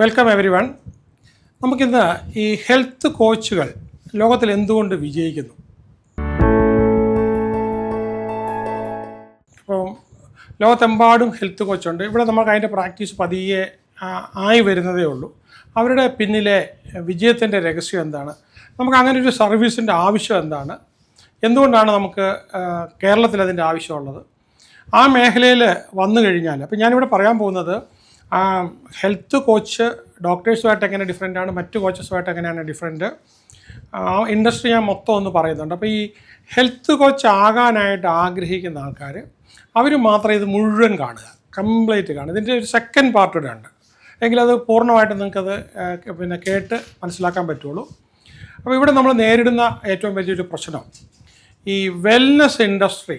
Welcome every one നമുക്കിന്ന് ഈ health കോച്ചുകൾ ലോകത്തിൽ എന്തുകൊണ്ട് വിജയിക്കുന്നു? ഇപ്പം ലോകത്തെമ്പാടും ഹെൽത്ത് കോച്ചുണ്ട് ഇവിടെ നമുക്ക് അതിന്റെ പ്രാക്ടീസ് പതിയെ ആയി വരുന്നതേ ഉള്ളൂ. അവരുടെ പിന്നിലെ വിജയത്തിന്റെ രഹസ്യം എന്താണ്? നമുക്ക് അങ്ങനെ ഒരു സർവീസിന്റെ ആവശ്യം എന്താണ്? എന്തുകൊണ്ടാണ് നമുക്ക് കേരളത്തിൽ അതിന്റെ ആവശ്യമുള്ളത്? ആ മേഖലയിൽ വന്നു കഴിഞ്ഞാൽ അപ്പം ഞാനിവിടെ പറയാൻ പോകുന്നത് ആ, ഹെൽത്ത് കോച്ച് ഡോക്ടേഴ്സുമായിട്ട് എങ്ങനെ ഡിഫറെന്റ് ആണ് മറ്റു കോച്ചസുമായിട്ട് എങ്ങനെയാണ് ഡിഫറെന്റ് ആ ഇൻഡസ്ട്രി ഞാൻ മൊത്തം ഒന്ന് പറയുന്നുണ്ട്. അപ്പോൾ ഈ ഹെൽത്ത് കോച്ച് ആകാനായിട്ട് ആഗ്രഹിക്കുന്ന ആൾക്കാർ അവർ മാത്രം ഇത് മുഴുവൻ കാണുക കംപ്ലീറ്റ് കാണുക. ഇതിന്റെ ഒരു സെക്കൻഡ് പാർട്ട് കൂടെ ഉണ്ട്. എങ്കിലത് പൂർണമായിട്ട് നിങ്ങൾക്കത് പിന്നെ കേട്ട് മനസ്സിലാക്കാൻ പറ്റുള്ളൂ. അപ്പോൾ ഇവിടെ നമ്മൾ നേരിടുന്ന ഏറ്റവും വലിയൊരു പ്രശ്നം ഈ വെൽനസ് ഇൻഡസ്ട്രി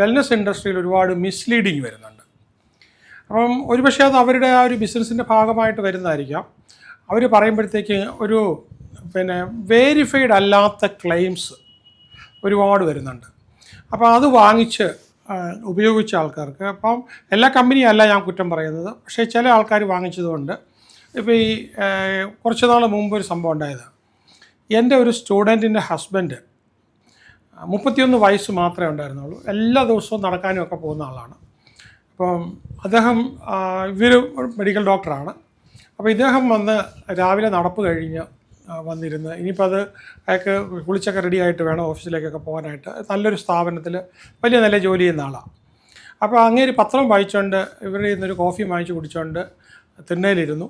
വെൽനസ് ഇൻഡസ്ട്രിയിൽ ഒരുപാട് മിസ്ലീഡിങ് വരുന്നുണ്ട്. അപ്പം ഒരുപക്ഷെ അത് അവരുടെ ആ ഒരു ബിസിനസ്സിന്റെ ഭാഗമായിട്ട് വരുന്നതായിരിക്കാം. അവർ പറയുമ്പോഴത്തേക്ക് ഒരു പിന്നെ വേരിഫൈഡ് അല്ലാത്ത ക്ലെയിംസ് ഒരുപാട് വരുന്നുണ്ട്. അപ്പോൾ അത് വാങ്ങിച്ച് ഉപയോഗിച്ച ആൾക്കാർക്ക് അപ്പം എല്ലാ കമ്പനിയും അല്ല ഞാൻ കുറ്റം പറയുന്നത് പക്ഷേ ചില ആൾക്കാർ വാങ്ങിച്ചതുകൊണ്ട് ഇപ്പോൾ ഈ കുറച്ച് നാൾ മുമ്പ് ഒരു സംഭവം ഉണ്ടായത് എന്റെ ഒരു സ്റ്റുഡന്റിന്റെ ഹസ്ബൻഡ് മുപ്പത്തിയൊന്ന് വയസ്സ് മാത്രമേ ഉണ്ടായിരുന്നുള്ളൂ. എല്ലാ ദിവസവും നടക്കാനും ഒക്കെ പോകുന്ന ആളാണ്. അപ്പം അദ്ദേഹം ഇവർ മെഡിക്കൽ ഡോക്ടറാണ് അപ്പോൾ ഇദ്ദേഹം വന്ന് രാവിലെ നടപ്പ് കഴിഞ്ഞ് വന്നിരുന്ന്. ഇനിയിപ്പോൾ അത് അയാൾക്ക് കുളിച്ചൊക്കെ റെഡി ആയിട്ട് വേണം ഓഫീസിലേക്കൊക്കെ പോകാനായിട്ട്. നല്ലൊരു സ്ഥാപനത്തിൽ വലിയ നല്ല ജോലി ചെയ്യുന്ന ആളാണ് അപ്പോൾ അങ്ങേര് പത്രം വായിച്ചുകൊണ്ട് ഇവരുടെ ഇന്നൊരു കോഫി വാങ്ങിച്ച് കുടിച്ചുകൊണ്ട് തിണ്ണയിലിരുന്നു.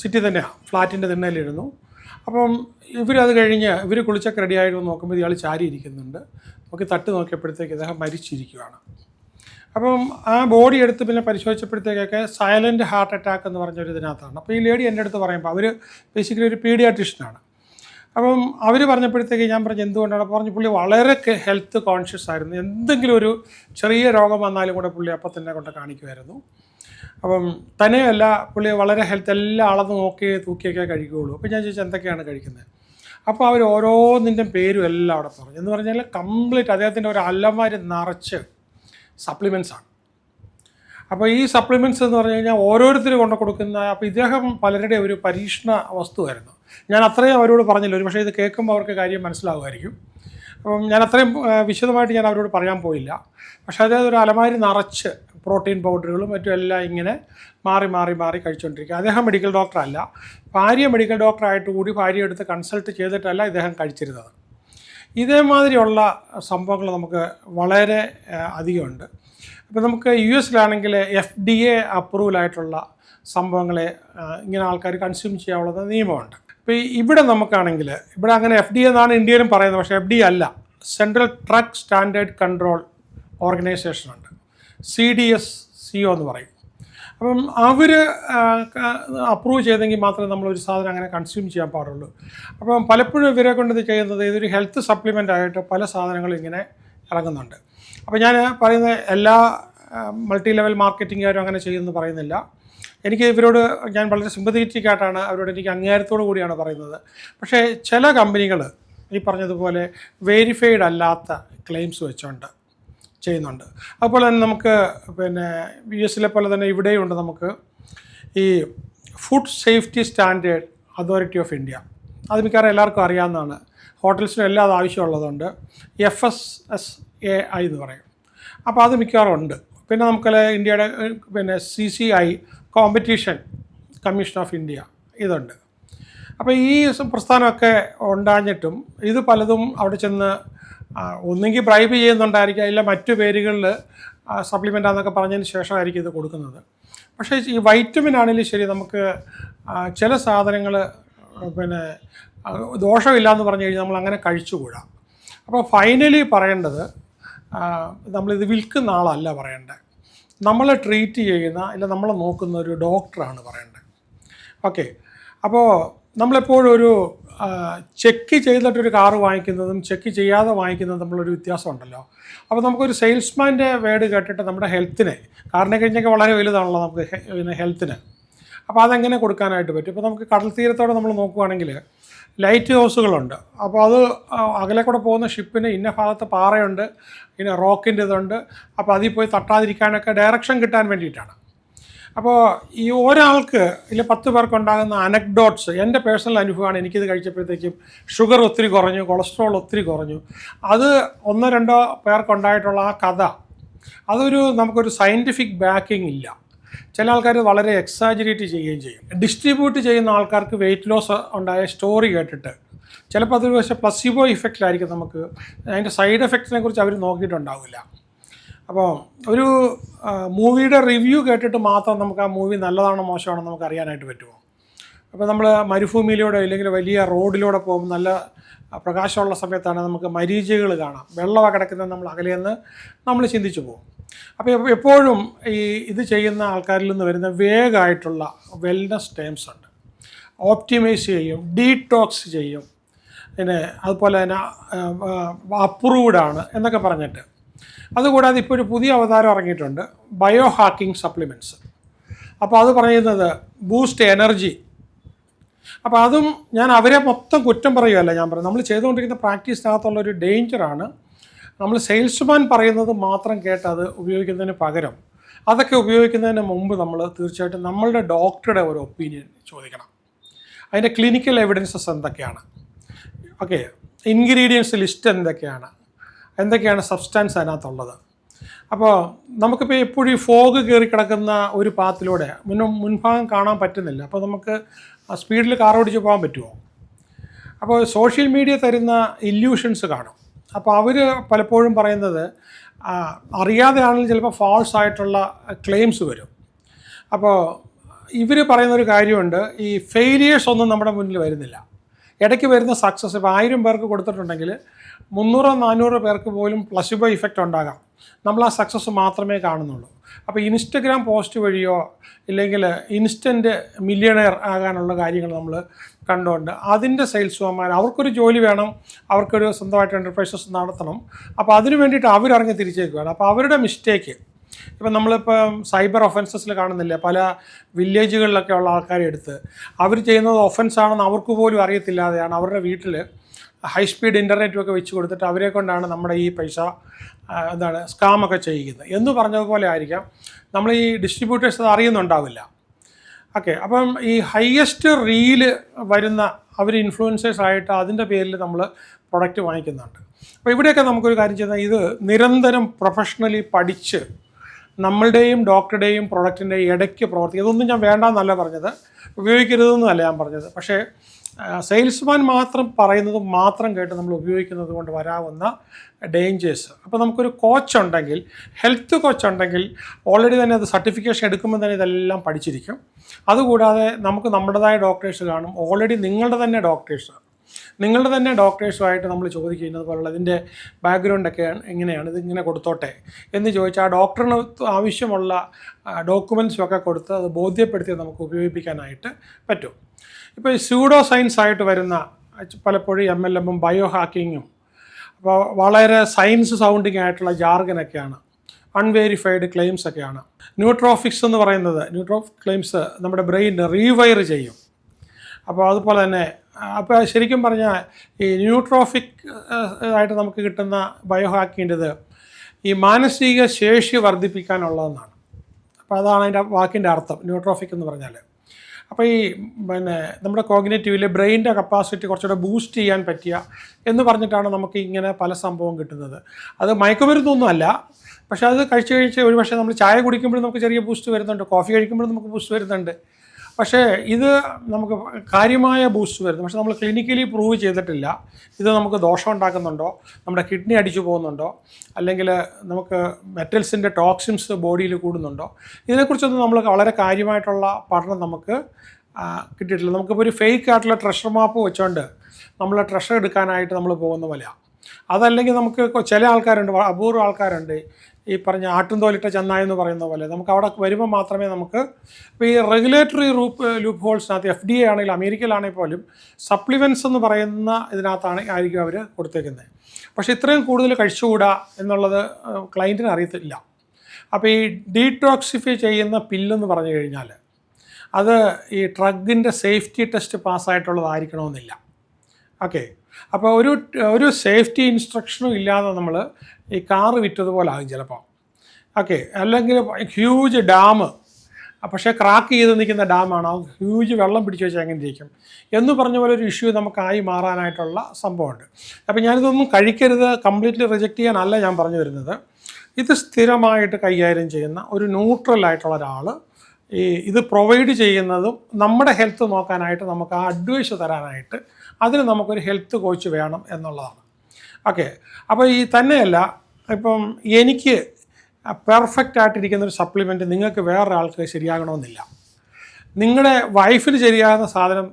സിറ്റി തന്നെയാണ് ഫ്ലാറ്റിന്റെ തിണ്ണയിലിരുന്നു. അപ്പം ഇവരത് കഴിഞ്ഞ് ഇവർ കുളിച്ചൊക്കെ റെഡി ആയിട്ട് നോക്കുമ്പോൾ ഇയാൾ ചാരി ഇരിക്കുന്നുണ്ട് നോക്കി തട്ട് നോക്കിയപ്പോഴത്തേക്ക് ഇദ്ദേഹം മരിച്ചിരിക്കുകയാണ് അപ്പം ആ ബോഡി എടുത്ത് പിന്നെ പരിശോധിച്ചപ്പോഴത്തേക്കൊക്കെ സൈലന്റ് ഹാർട്ട് അറ്റാക്ക് എന്ന് പറഞ്ഞൊരു ഇതിനകത്താണ്. അപ്പോൾ ഈ ലേഡി എന്റെ അടുത്ത് പറയുമ്പോൾ അവർ ബേസിക്കലി ഒരു പീഡിയാട്രിഷ്യനാണ് അപ്പം അവർ പറഞ്ഞപ്പോഴത്തേക്ക് ഞാൻ പറഞ്ഞു എന്തുകൊണ്ടാണ്? പറഞ്ഞു പുള്ളി വളരെ ഹെൽത്ത് കോൺഷ്യസ് ആയിരുന്നു. എന്തെങ്കിലും ഒരു ചെറിയ രോഗം വന്നാലും കൂടെ പുള്ളി അപ്പം തന്നെ കൊണ്ട് കാണിക്കുമായിരുന്നു. അപ്പം തന്നെയല്ല പുള്ളി വളരെ ഹെൽത്ത് എല്ലാം അളന്ന് നോക്കി തൂക്കിയൊക്കെ കഴിക്കുകയുള്ളൂ. അപ്പോൾ ഞാൻ ചോദിച്ചാൽ എന്തൊക്കെയാണ് കഴിക്കുന്നത്? അപ്പോൾ അവർ ഓരോന്നിന്റെ പേരും എല്ലാം അവിടെ പറഞ്ഞു. എന്ന് പറഞ്ഞാൽ കംപ്ലീറ്റ് അദ്ദേഹത്തിന്റെ ഒരു അലമാരി നിറച്ച് സപ്ലിമെന്റ്സ് ആണ്. അപ്പോൾ ഈ സപ്ലിമെന്റ്സ് എന്ന് പറഞ്ഞു കഴിഞ്ഞാൽ ഓരോരുത്തർ കൊണ്ട് കൊടുക്കുന്ന അപ്പോൾ ഇദ്ദേഹം പലരുടെ ഒരു പരീക്ഷണ വസ്തുവായിരുന്നു. ഞാൻ അത്രയും അവരോട് പറഞ്ഞില്ല. ഒരു പക്ഷേ ഇത് കേൾക്കുമ്പോൾ അവർക്ക് കാര്യം മനസ്സിലാവുമായിരിക്കും. അപ്പം ഞാൻ അത്രയും വിശദമായിട്ട് ഞാൻ അവരോട് പറയാൻ പോയില്ല. പക്ഷേ അതായത് ഒരു അലമാരി നിറച്ച് പ്രോട്ടീൻ പൗഡറുകളും മറ്റും എല്ലാം ഇങ്ങനെ മാറി മാറി മാറി കഴിച്ചുകൊണ്ടിരിക്കുക അദ്ദേഹം മെഡിക്കൽ ഡോക്ടറല്ല. ഭാര്യ മെഡിക്കൽ ഡോക്ടറായിട്ട് കൂടി ഭാര്യ എടുത്ത് കൺസൾട്ട് ചെയ്തിട്ടല്ല ഇദ്ദേഹം കഴിച്ചിരുന്നത്. ഇതേമാതിരിയുള്ള സംഭവങ്ങൾ നമുക്ക് വളരെ അധികമുണ്ട്. അപ്പോൾ നമുക്ക് യു എസിലാണെങ്കിൽ എഫ് ഡി എ അപ്രൂവൽ ആയിട്ടുള്ള സംഭവങ്ങളെ ഇങ്ങനെ ആൾക്കാർ കൺസ്യൂം ചെയ്യാനുള്ള നിയമമുണ്ട്. ഇപ്പോൾ ഇവിടെ നമുക്കാണെങ്കിൽ ഇവിടെ അങ്ങനെ എഫ് ഡി എന്നാണ് ഇന്ത്യയിലും പറയുന്നത് പക്ഷേ എഫ് ഡി അല്ല. Central drug standard control organisation ഉണ്ട് C D S C O എന്ന് പറയും. അപ്പം അവർ അപ്രൂവ് ചെയ്തെങ്കിൽ മാത്രമേ നമ്മളൊരു സാധനം അങ്ങനെ കൺസ്യൂം ചെയ്യാൻ പാടുള്ളൂ. അപ്പം പലപ്പോഴും ഇവരെ കൊണ്ട് ഇത് ചെയ്യുന്നത് ഇതൊരു ഹെൽത്ത് സപ്ലിമെന്റ് ആയിട്ട് പല സാധനങ്ങളും ഇങ്ങനെ ഇറങ്ങുന്നുണ്ട്. അപ്പോൾ ഞാൻ പറയുന്ന എല്ലാ മൾട്ടി ലെവൽ മാർക്കറ്റിംഗുകാരും അങ്ങനെ ചെയ്യുമെന്ന് പറയുന്നില്ല. എനിക്ക് ഇവരോട് ഞാൻ വളരെ സിമ്പതറ്റിക് ആയിട്ടാണ് അവരോട് എനിക്ക് അംഗീകാരത്തോടു കൂടിയാണ് പറയുന്നത്. പക്ഷേ ചില കമ്പനികൾ ഈ പറഞ്ഞതുപോലെ വെരിഫൈഡ് അല്ലാത്ത ക്ലെയിംസ് വെച്ചുകൊണ്ട് ചെയ്യുന്നുണ്ട്. അതുപോലെ തന്നെ നമുക്ക് പിന്നെ യു എസിലെ പോലെ തന്നെ ഇവിടെയുണ്ട് നമുക്ക് ഈ food safety standard authority of India അത് മിക്കവാറും എല്ലാവർക്കും അറിയാവുന്നതാണ്. ഹോട്ടൽസിനും എല്ലാം അത് ആവശ്യമുള്ളതുണ്ട്. F S S A I എന്ന് പറയും. അപ്പോൾ അത് മിക്കവാറും ഉണ്ട്. പിന്നെ നമുക്ക് ഇന്ത്യയുടെ പിന്നെ C C I competition commission of India ഇതുണ്ട്. അപ്പോൾ ഈ പ്രസ്ഥാനമൊക്കെ ഉണ്ടാഞ്ഞിട്ടും ഇത് പലതും അവിടെ ചെന്ന് ആ, ഒന്നെങ്കിൽ ബ്രൈബ് ചെയ്യുന്നുണ്ടായിരിക്കാം. ഇല്ല മറ്റു പേരുകളിൽ സപ്ലിമെന്റ് ആണെന്നൊക്കെ പറഞ്ഞതിന് ശേഷമായിരിക്കും ഇത് കൊടുക്കുന്നത്. പക്ഷേ ഈ വൈറ്റമിൻ ആണെങ്കിലും ശരി നമുക്ക് ചില സാധനങ്ങൾ പിന്നെ ദോഷമില്ല എന്ന് പറഞ്ഞു കഴിഞ്ഞാൽ നമ്മൾ അങ്ങനെ കഴിച്ചുകൂടാ. അപ്പോൾ ഫൈനലി പറയേണ്ടത് നമ്മളിത് വിൽക്കുന്ന ആളല്ല പറയേണ്ടത്. നമ്മളെ ട്രീറ്റ് ചെയ്യുന്ന ഇല്ല നമ്മളെ നോക്കുന്ന ഒരു ഡോക്ടറാണ് പറയേണ്ടത്. ഓക്കെ അപ്പോൾ നമ്മളെപ്പോഴും ഒരു ചെക്ക് ചെയ്തിട്ടൊരു കാറ് വാങ്ങിക്കുന്നതും ചെക്ക് ചെയ്യാതെ വാങ്ങിക്കുന്നതും തമ്മിലൊരു വ്യത്യാസമുണ്ടല്ലോ. അപ്പോൾ നമുക്കൊരു സെയിൽസ്മാന്റെ വേർഡ് കേട്ടിട്ട് നമ്മുടെ ഹെൽത്തിനെ കാറിനെ കഴിഞ്ഞൊക്കെ വളരെ വലുതാണല്ലോ നമുക്ക് പിന്നെ ഹെൽത്തിന് അപ്പോൾ അതെങ്ങനെ കൊടുക്കാനായിട്ട് പറ്റും? ഇപ്പോൾ നമുക്ക് കടൽ തീരത്തോടെ നമ്മൾ നോക്കുകയാണെങ്കിൽ ലൈറ്റ് ഹൗസുകളുണ്ട് അപ്പോൾ അത് അകലെ കൂടെ പോകുന്ന ഷിപ്പിന് ഇന്ന ഭാഗത്ത് പാറയുണ്ട് പിന്നെ റോക്കിന്റെ ഇതുണ്ട്. അപ്പോൾ അതിൽ പോയി തട്ടാതിരിക്കാനൊക്കെ ഡയറക്ഷൻ കിട്ടാൻ വേണ്ടിയിട്ടാണ്. അപ്പോൾ ഈ ഒരാൾക്ക് ഇല്ല പത്ത് പേർക്ക് ഉണ്ടാകുന്ന അനക്ഡോട്ട്സ് എന്റെ പേഴ്സണൽ അനുഭവമാണ് എനിക്കിത് കഴിച്ചപ്പോഴത്തേക്കും ഷുഗർ ഒത്തിരി കുറഞ്ഞു കൊളസ്ട്രോൾ ഒത്തിരി കുറഞ്ഞു. അത് ഒന്നോ രണ്ടോ പേർക്കുണ്ടായിട്ടുള്ള ആ കഥ അതൊരു നമുക്കൊരു സയന്റിഫിക് ബാക്കിംഗ് ഇല്ല. ചില ആൾക്കാർ വളരെ എക്സാജറേറ്റ് ചെയ്യുകയും ചെയ്യും. ഡിസ്ട്രിബ്യൂട്ട് ചെയ്യുന്ന ആൾക്കാർക്ക് വെയിറ്റ് ലോസ് ഉണ്ടായ സ്റ്റോറി കേട്ടിട്ട്. ചിലപ്പോൾ അതൊരു പക്ഷേ പ്ലസിബോ ഇഫക്റ്റിലായിരിക്കും നമുക്ക്. അതിന്റെ സൈഡ് എഫക്റ്റിനെ കുറിച്ച് അവർ നോക്കിയിട്ടുണ്ടാവില്ല. അപ്പോൾ ഒരു മൂവിയുടെ റിവ്യൂ കേട്ടിട്ട് മാത്രം നമുക്ക് ആ മൂവി നല്ലതാണോ മോശമാണോ നമുക്ക് അറിയാനായിട്ട് പറ്റുമോ? അപ്പോൾ നമ്മൾ മരുഭൂമിയിലൂടെ അല്ലെങ്കിൽ വലിയ റോഡിലൂടെ പോകുമ്പോൾ നല്ല പ്രകാശമുള്ള സമയത്താണ് നമുക്ക് മരീചികൾ കാണാം. വെള്ളമൊക്കെ കിടക്കുന്നത് നമ്മൾ അകലെയെന്ന് നമ്മൾ ചിന്തിച്ചു പോകും. അപ്പോൾ എപ്പോഴും ഈ ഇത് ചെയ്യുന്ന ആൾക്കാരിൽ നിന്ന് വരുന്ന വേഗമായിട്ടുള്ള വെൽനസ് ടേംസ് ഉണ്ട്. ഓപ്റ്റിമൈസ് ചെയ്യും ഡീടോക്സ് ചെയ്യും. പിന്നെ അതുപോലെ തന്നെ അപ്രൂവ്ഡ് ആണ് എന്നൊക്കെ പറഞ്ഞിട്ട്. അതുകൂടാതെ ഇപ്പോൾ ഒരു പുതിയ അവതാരം ഇറങ്ങിയിട്ടുണ്ട് ബയോ ഹാക്കിംഗ് സപ്ലിമെന്റ്സ് അപ്പോൾ അത് പറയുന്നത് ബൂസ്റ്റ് എനർജി. അപ്പോൾ അതും ഞാൻ അവരെ മൊത്തം കുറ്റം പറയുകയല്ല ഞാൻ പറയുന്നത്. നമ്മൾ ചെയ്തുകൊണ്ടിരിക്കുന്ന പ്രാക്ടീസിനകത്തുള്ള ഒരു ഡേഞ്ചറാണ് നമ്മൾ സെയിൽസ്മാൻ പറയുന്നത് മാത്രം കേട്ട് അത് ഉപയോഗിക്കുന്നതിന് പകരം അതൊക്കെ ഉപയോഗിക്കുന്നതിന് മുമ്പ് നമ്മൾ തീർച്ചയായിട്ടും നമ്മളുടെ ഡോക്ടറുടെ ഒരു ഒപ്പീനിയൻ ചോദിക്കണം. അതിന്റെ ക്ലിനിക്കൽ എവിഡൻസസ് എന്തൊക്കെയാണ്? ഓക്കെ ഇൻഗ്രീഡിയൻസ് ലിസ്റ്റ് എന്തൊക്കെയാണ്? എന്തൊക്കെയാണ് സബ്സ്റ്റാൻസ് അതിനകത്തുള്ളത്? അപ്പോൾ നമുക്കിപ്പോൾ എപ്പോഴും ഈ ഫോഗ് കയറി കിടക്കുന്ന ഒരു പാത്തിലൂടെ മുൻ മുൻഭാഗം കാണാൻ പറ്റുന്നില്ല. അപ്പോൾ നമുക്ക് സ്പീഡിൽ കാർ ഓടിച്ച് പോകാൻ പറ്റുമോ അപ്പോൾ സോഷ്യൽ മീഡിയ തരുന്ന ഇല്യൂഷൻസ് കാണും. അപ്പോൾ അവർ പലപ്പോഴും പറയുന്നത് അറിയാതെയാണെങ്കിലും ചിലപ്പോൾ ഫാൾസ് ആയിട്ടുള്ള ക്ലെയിംസ് വരും. അപ്പോൾ ഇവർ പറയുന്ന ഒരു കാര്യമുണ്ട് ഈ ഫെയിലിയേഴ്സ് ഒന്നും നമ്മുടെ മുന്നിൽ വരുന്നില്ല. ഇടയ്ക്ക് വരുന്ന സക്സസ് ഇപ്പോൾ ആയിരം പേർക്ക് കൊടുത്തിട്ടുണ്ടെങ്കിൽ മുന്നൂറോ നാനൂറോ പേർക്ക് പോലും പ്ലസിബോ ഇഫക്റ്റ് ഉണ്ടാകാം. നമ്മൾ ആ സക്സസ് മാത്രമേ കാണുന്നുള്ളൂ. അപ്പോൾ ഇൻസ്റ്റഗ്രാം പോസ്റ്റ് വഴിയോ ഇല്ലെങ്കിൽ ഇൻസ്റ്റന്റ് മില്യണയർ ആകാനുള്ള കാര്യങ്ങൾ നമ്മൾ കണ്ടുകൊണ്ട് അതിന്റെ സെയിൽസ് വന്മാർ അവർക്കൊരു ജോലി വേണം അവർക്കൊരു സ്വന്തമായിട്ട് എന്റർപ്രൈസസ് നടത്തണം. അപ്പോൾ അതിന് വേണ്ടിയിട്ട് അവരിറങ്ങി തിരിച്ചേക്കുകയാണ് അപ്പോൾ അവരുടെ മിസ്റ്റേക്ക് ഇപ്പം നമ്മളിപ്പോൾ സൈബർ ഒഫൻസസിൽ കാണുന്നില്ല? പല വില്ലേജുകളിലൊക്കെ ഉള്ള ആൾക്കാരെ എടുത്ത്. അവർ ചെയ്യുന്നത് ഒഫൻസ് ആണെന്ന് അവർക്ക് പോലും അറിയത്തില്ലാതെയാണ് അവരുടെ വീട്ടിൽ ഹൈ സ്പീഡ് ഇന്റർനെറ്റും ഒക്കെ വെച്ച് കൊടുത്തിട്ട് അവരെ കൊണ്ടാണ് നമ്മുടെ ഈ പൈസ എന്താണ് സ്കാമൊക്കെ ചെയ്യിക്കുന്നത് എന്ന് പറഞ്ഞതുപോലെ ആയിരിക്കാം. നമ്മൾ ഈ ഡിസ്ട്രിബ്യൂട്ടേഴ്സ് അത് അറിയുന്നുണ്ടാവില്ല. ഓക്കെ അപ്പം ഈ ഹയസ്റ്റ് റീൽ വരുന്ന അവർ ഇൻഫ്ലുവൻസേഴ്സ് ആയിട്ട് അതിന്റെ പേരിൽ നമ്മൾ പ്രൊഡക്റ്റ് വാങ്ങിക്കുന്നുണ്ട്. അപ്പോൾ ഇവിടെയൊക്കെ നമുക്കൊരു കാര്യം ചെയ്താൽ ഇത് നിരന്തരം പ്രൊഫഷണലി പഠിച്ച് നമ്മളുടെയും ഡോക്ടറുടെയും പ്രൊഡക്റ്റിന്റെ ഇടയ്ക്ക് പ്രവർത്തിക്കുക. ഇതൊന്നും ഞാൻ വേണ്ടെന്നല്ല പറഞ്ഞത്. ഉപയോഗിക്കരുതെന്നല്ല ഞാൻ പറഞ്ഞത്. പക്ഷേ സെയിൽസ്മാൻ മാത്രം പറയുന്നത് മാത്രം കേട്ട് നമ്മൾ ഉപയോഗിക്കുന്നത് കൊണ്ട് വരാവുന്ന ഡേഞ്ചേഴ്സ് അപ്പോൾ നമുക്കൊരു കോച്ച് ഉണ്ടെങ്കിൽ ഹെൽത്ത് കോച്ച് ഉണ്ടെങ്കിൽ ഓൾറെഡി തന്നെ അത് സർട്ടിഫിക്കേഷൻ എടുക്കുമ്പോൾ തന്നെ ഇതെല്ലാം പഠിച്ചിരിക്കും. അതുകൂടാതെ നമുക്ക് നമ്മുടേതായ ഡോക്ടേഴ്സ് കാണും. ഓൾറെഡി നിങ്ങളുടെ തന്നെ ഡോക്ടേഴ്സ് നിങ്ങളുടെ തന്നെ ഡോക്ടേഴ്സുമായിട്ട് നമ്മൾ ചോദിക്കുന്നത് പോലുള്ള ഇതിന്റെ ബാക്ക്ഗ്രൗണ്ടൊക്കെ എങ്ങനെയാണ്? ഇതിങ്ങനെ കൊടുത്തോട്ടെ? എന്ന് ചോദിച്ചാൽ ആ ഡോക്ടറിന് ആവശ്യമുള്ള ഡോക്യുമെൻസും ഒക്കെ കൊടുത്ത് അത് ബോധ്യപ്പെടുത്തി നമുക്ക് ഉപയോഗിപ്പിക്കാനായിട്ട് പറ്റും. ഇപ്പോൾ ഈ സ്യൂഡോ സയൻസ് ആയിട്ട് വരുന്ന പലപ്പോഴും എം എൽ എമ്മും ബയോ ഹാക്കിങ്ങും അപ്പോൾ വളരെ സയൻസ് സൗണ്ടിങ് ആയിട്ടുള്ള ജാർഗനൊക്കെയാണ് അൺവേരിഫൈഡ് ക്ലെയിംസ് ഒക്കെയാണ്. ന്യൂട്രോഫിക്സ് എന്ന് പറയുന്നത് ന്യൂട്രോ ക്ലെയിംസ് നമ്മുടെ ബ്രെയിൻ റീവയർ ചെയ്യും. അപ്പോൾ അതുപോലെ തന്നെ അപ്പോൾ ശരിക്കും പറഞ്ഞാൽ ഈ ന്യൂട്രോഫിക് ആയിട്ട് നമുക്ക് കിട്ടുന്ന ബയോ ഹാക്കിന്റെത് ഈ മാനസിക ശേഷി വർദ്ധിപ്പിക്കാനുള്ളതെന്നാണ്. അപ്പോൾ അതാണ് അതിന്റെ വാക്കിന്റെ അർത്ഥം ന്യൂട്രോഫിക് എന്ന് പറഞ്ഞാൽ അപ്പോൾ ഈ പിന്നെ നമ്മുടെ കോഗ്നേറ്റീവിലെ ബ്രെയിന്റെ കപ്പാസിറ്റി കുറച്ചുകൂടെ ബൂസ്റ്റ് ചെയ്യാൻ പറ്റിയ എന്ന് പറഞ്ഞിട്ടാണ് നമുക്ക് ഇങ്ങനെ പല സംഭവം കിട്ടുന്നത്. അത് മയക്കുമരുന്നൊന്നും അല്ല പക്ഷേ അത് കഴിച്ച് കഴിച്ച് ഒരു പക്ഷേ നമ്മൾ ചായ കുടിക്കുമ്പോഴും നമുക്ക് ചെറിയ ബൂസ്റ്റ് വരുന്നുണ്ട്. കോഫി കഴിക്കുമ്പോഴും നമുക്ക് ബൂസ്റ്റ് വരുന്നുണ്ട്. പക്ഷേ ഇത് നമുക്ക് കാര്യമായ ബൂസ്റ്റ് വരുന്നു. പക്ഷേ നമ്മൾ ക്ലിനിക്കലി പ്രൂവ് ചെയ്തിട്ടില്ല. ഇത് നമുക്ക് ദോഷം ഉണ്ടാക്കുന്നുണ്ടോ? നമ്മുടെ കിഡ്നി അടിച്ചു പോകുന്നുണ്ടോ? അല്ലെങ്കിൽ നമുക്ക് മെറ്റൽസിന്റെ ടോക്സിൻസ് ബോഡിയിൽ കൂടുന്നുണ്ടോ? ഇതിനെക്കുറിച്ചൊന്നും നമ്മൾ വളരെ കാര്യമായിട്ടുള്ള പഠനം നമുക്ക് കിട്ടിയിട്ടില്ല. നമുക്കിപ്പോൾ ഒരു ഫേക്ക് ആയിട്ടുള്ള ട്രഷർ മാപ്പ് വെച്ചുകൊണ്ട് നമ്മൾ ട്രഷർ എടുക്കാനായിട്ട് നമ്മൾ പോകുന്ന പോലെയാണ് അതല്ലെങ്കിൽ നമുക്ക് ചില ആൾക്കാരുണ്ട് അപൂർവ ആൾക്കാരുണ്ട്. ഈ പറഞ്ഞ ആട്ടുംതോലിട്ട ചെന്നായ എന്ന് പറയുന്ന പോലെ. നമുക്ക് അവിടെ വരുമ്പോൾ മാത്രമേ നമുക്ക് ഇപ്പോൾ ഈ റെഗുലേറ്ററി റൂപ്പ് ലൂപ്പ് ഹോൾസിനകത്ത് എഫ് ഡി എ ആണെങ്കിലും അമേരിക്കയിലാണെങ്കിൽ പോലും സപ്ലിമെന്റ്സ് എന്ന് പറയുന്ന ഇതിനകത്താണ് ആയിരിക്കും അവർ കൊടുത്തേക്കുന്നത്. പക്ഷേ ഇത്രയും കൂടുതൽ കഴിച്ചുകൂടാ എന്നുള്ളത് ക്ലയന്റിന് അറിയത്തില്ല. അപ്പോൾ ഈ ഡീടോക്സിഫൈ ചെയ്യുന്ന പില്ലെന്ന് പറഞ്ഞു കഴിഞ്ഞാൽ അത് ഈ ഡ്രഗിന്റെ സേഫ്റ്റി ടെസ്റ്റ് പാസ്സായിട്ടുള്ളതായിരിക്കണമെന്നില്ല ഓക്കെ അപ്പോൾ ഒരു ഒരു സേഫ്റ്റി ഇൻസ്ട്രക്ഷനും ഇല്ലാതെ നമ്മൾ ഈ കാറ് വിറ്റതുപോലെ ആകും ചിലപ്പോൾ. ഓക്കെ അല്ലെങ്കിൽ ഹ്യൂജ് ഡാം പക്ഷേ ക്രാക്ക് ചെയ്ത് നിൽക്കുന്ന ഡാമാണ്. ആ ഹ്യൂജ് വെള്ളം പിടിച്ചു വെച്ചാൽ എങ്ങനെ ഇരിക്കും എന്ന് പറഞ്ഞ പോലെ ഒരു ഇഷ്യൂ നമുക്കായി മാറാനായിട്ടുള്ള സംഭവമുണ്ട്. അപ്പോൾ ഞാനിതൊന്നും കഴിക്കരുത് കംപ്ലീറ്റ്ലി റിജക്റ്റ് ചെയ്യാനല്ല ഞാൻ പറഞ്ഞു വരുന്നത്. ഇത് സ്ഥിരമായിട്ട് കൈകാര്യം ചെയ്യുന്ന ഒരു ന്യൂട്രൽ ആയിട്ടുള്ള ഒരാൾ ഈ ഇത് പ്രൊവൈഡ് ചെയ്യുന്നതും നമ്മുടെ ഹെൽത്ത് നോക്കാനായിട്ട് നമുക്ക് ആ അഡ്വൈസ് തരാനായിട്ട് അതിന് നമുക്കൊരു ഹെൽത്ത് കോച്ച് വേണം എന്നുള്ളതാണ്. ഓക്കെ അപ്പോൾ ഈ തന്നെയല്ല ഇപ്പം എനിക്ക് പെർഫെക്റ്റ് ആയിട്ടിരിക്കുന്ന ഒരു സപ്ലിമെന്റ് നിങ്ങൾക്ക് വേറൊരാൾക്ക് ശരിയാകണമെന്നില്ല. നിങ്ങളുടെ വൈഫിന് ശരിയാകുന്ന സാധനം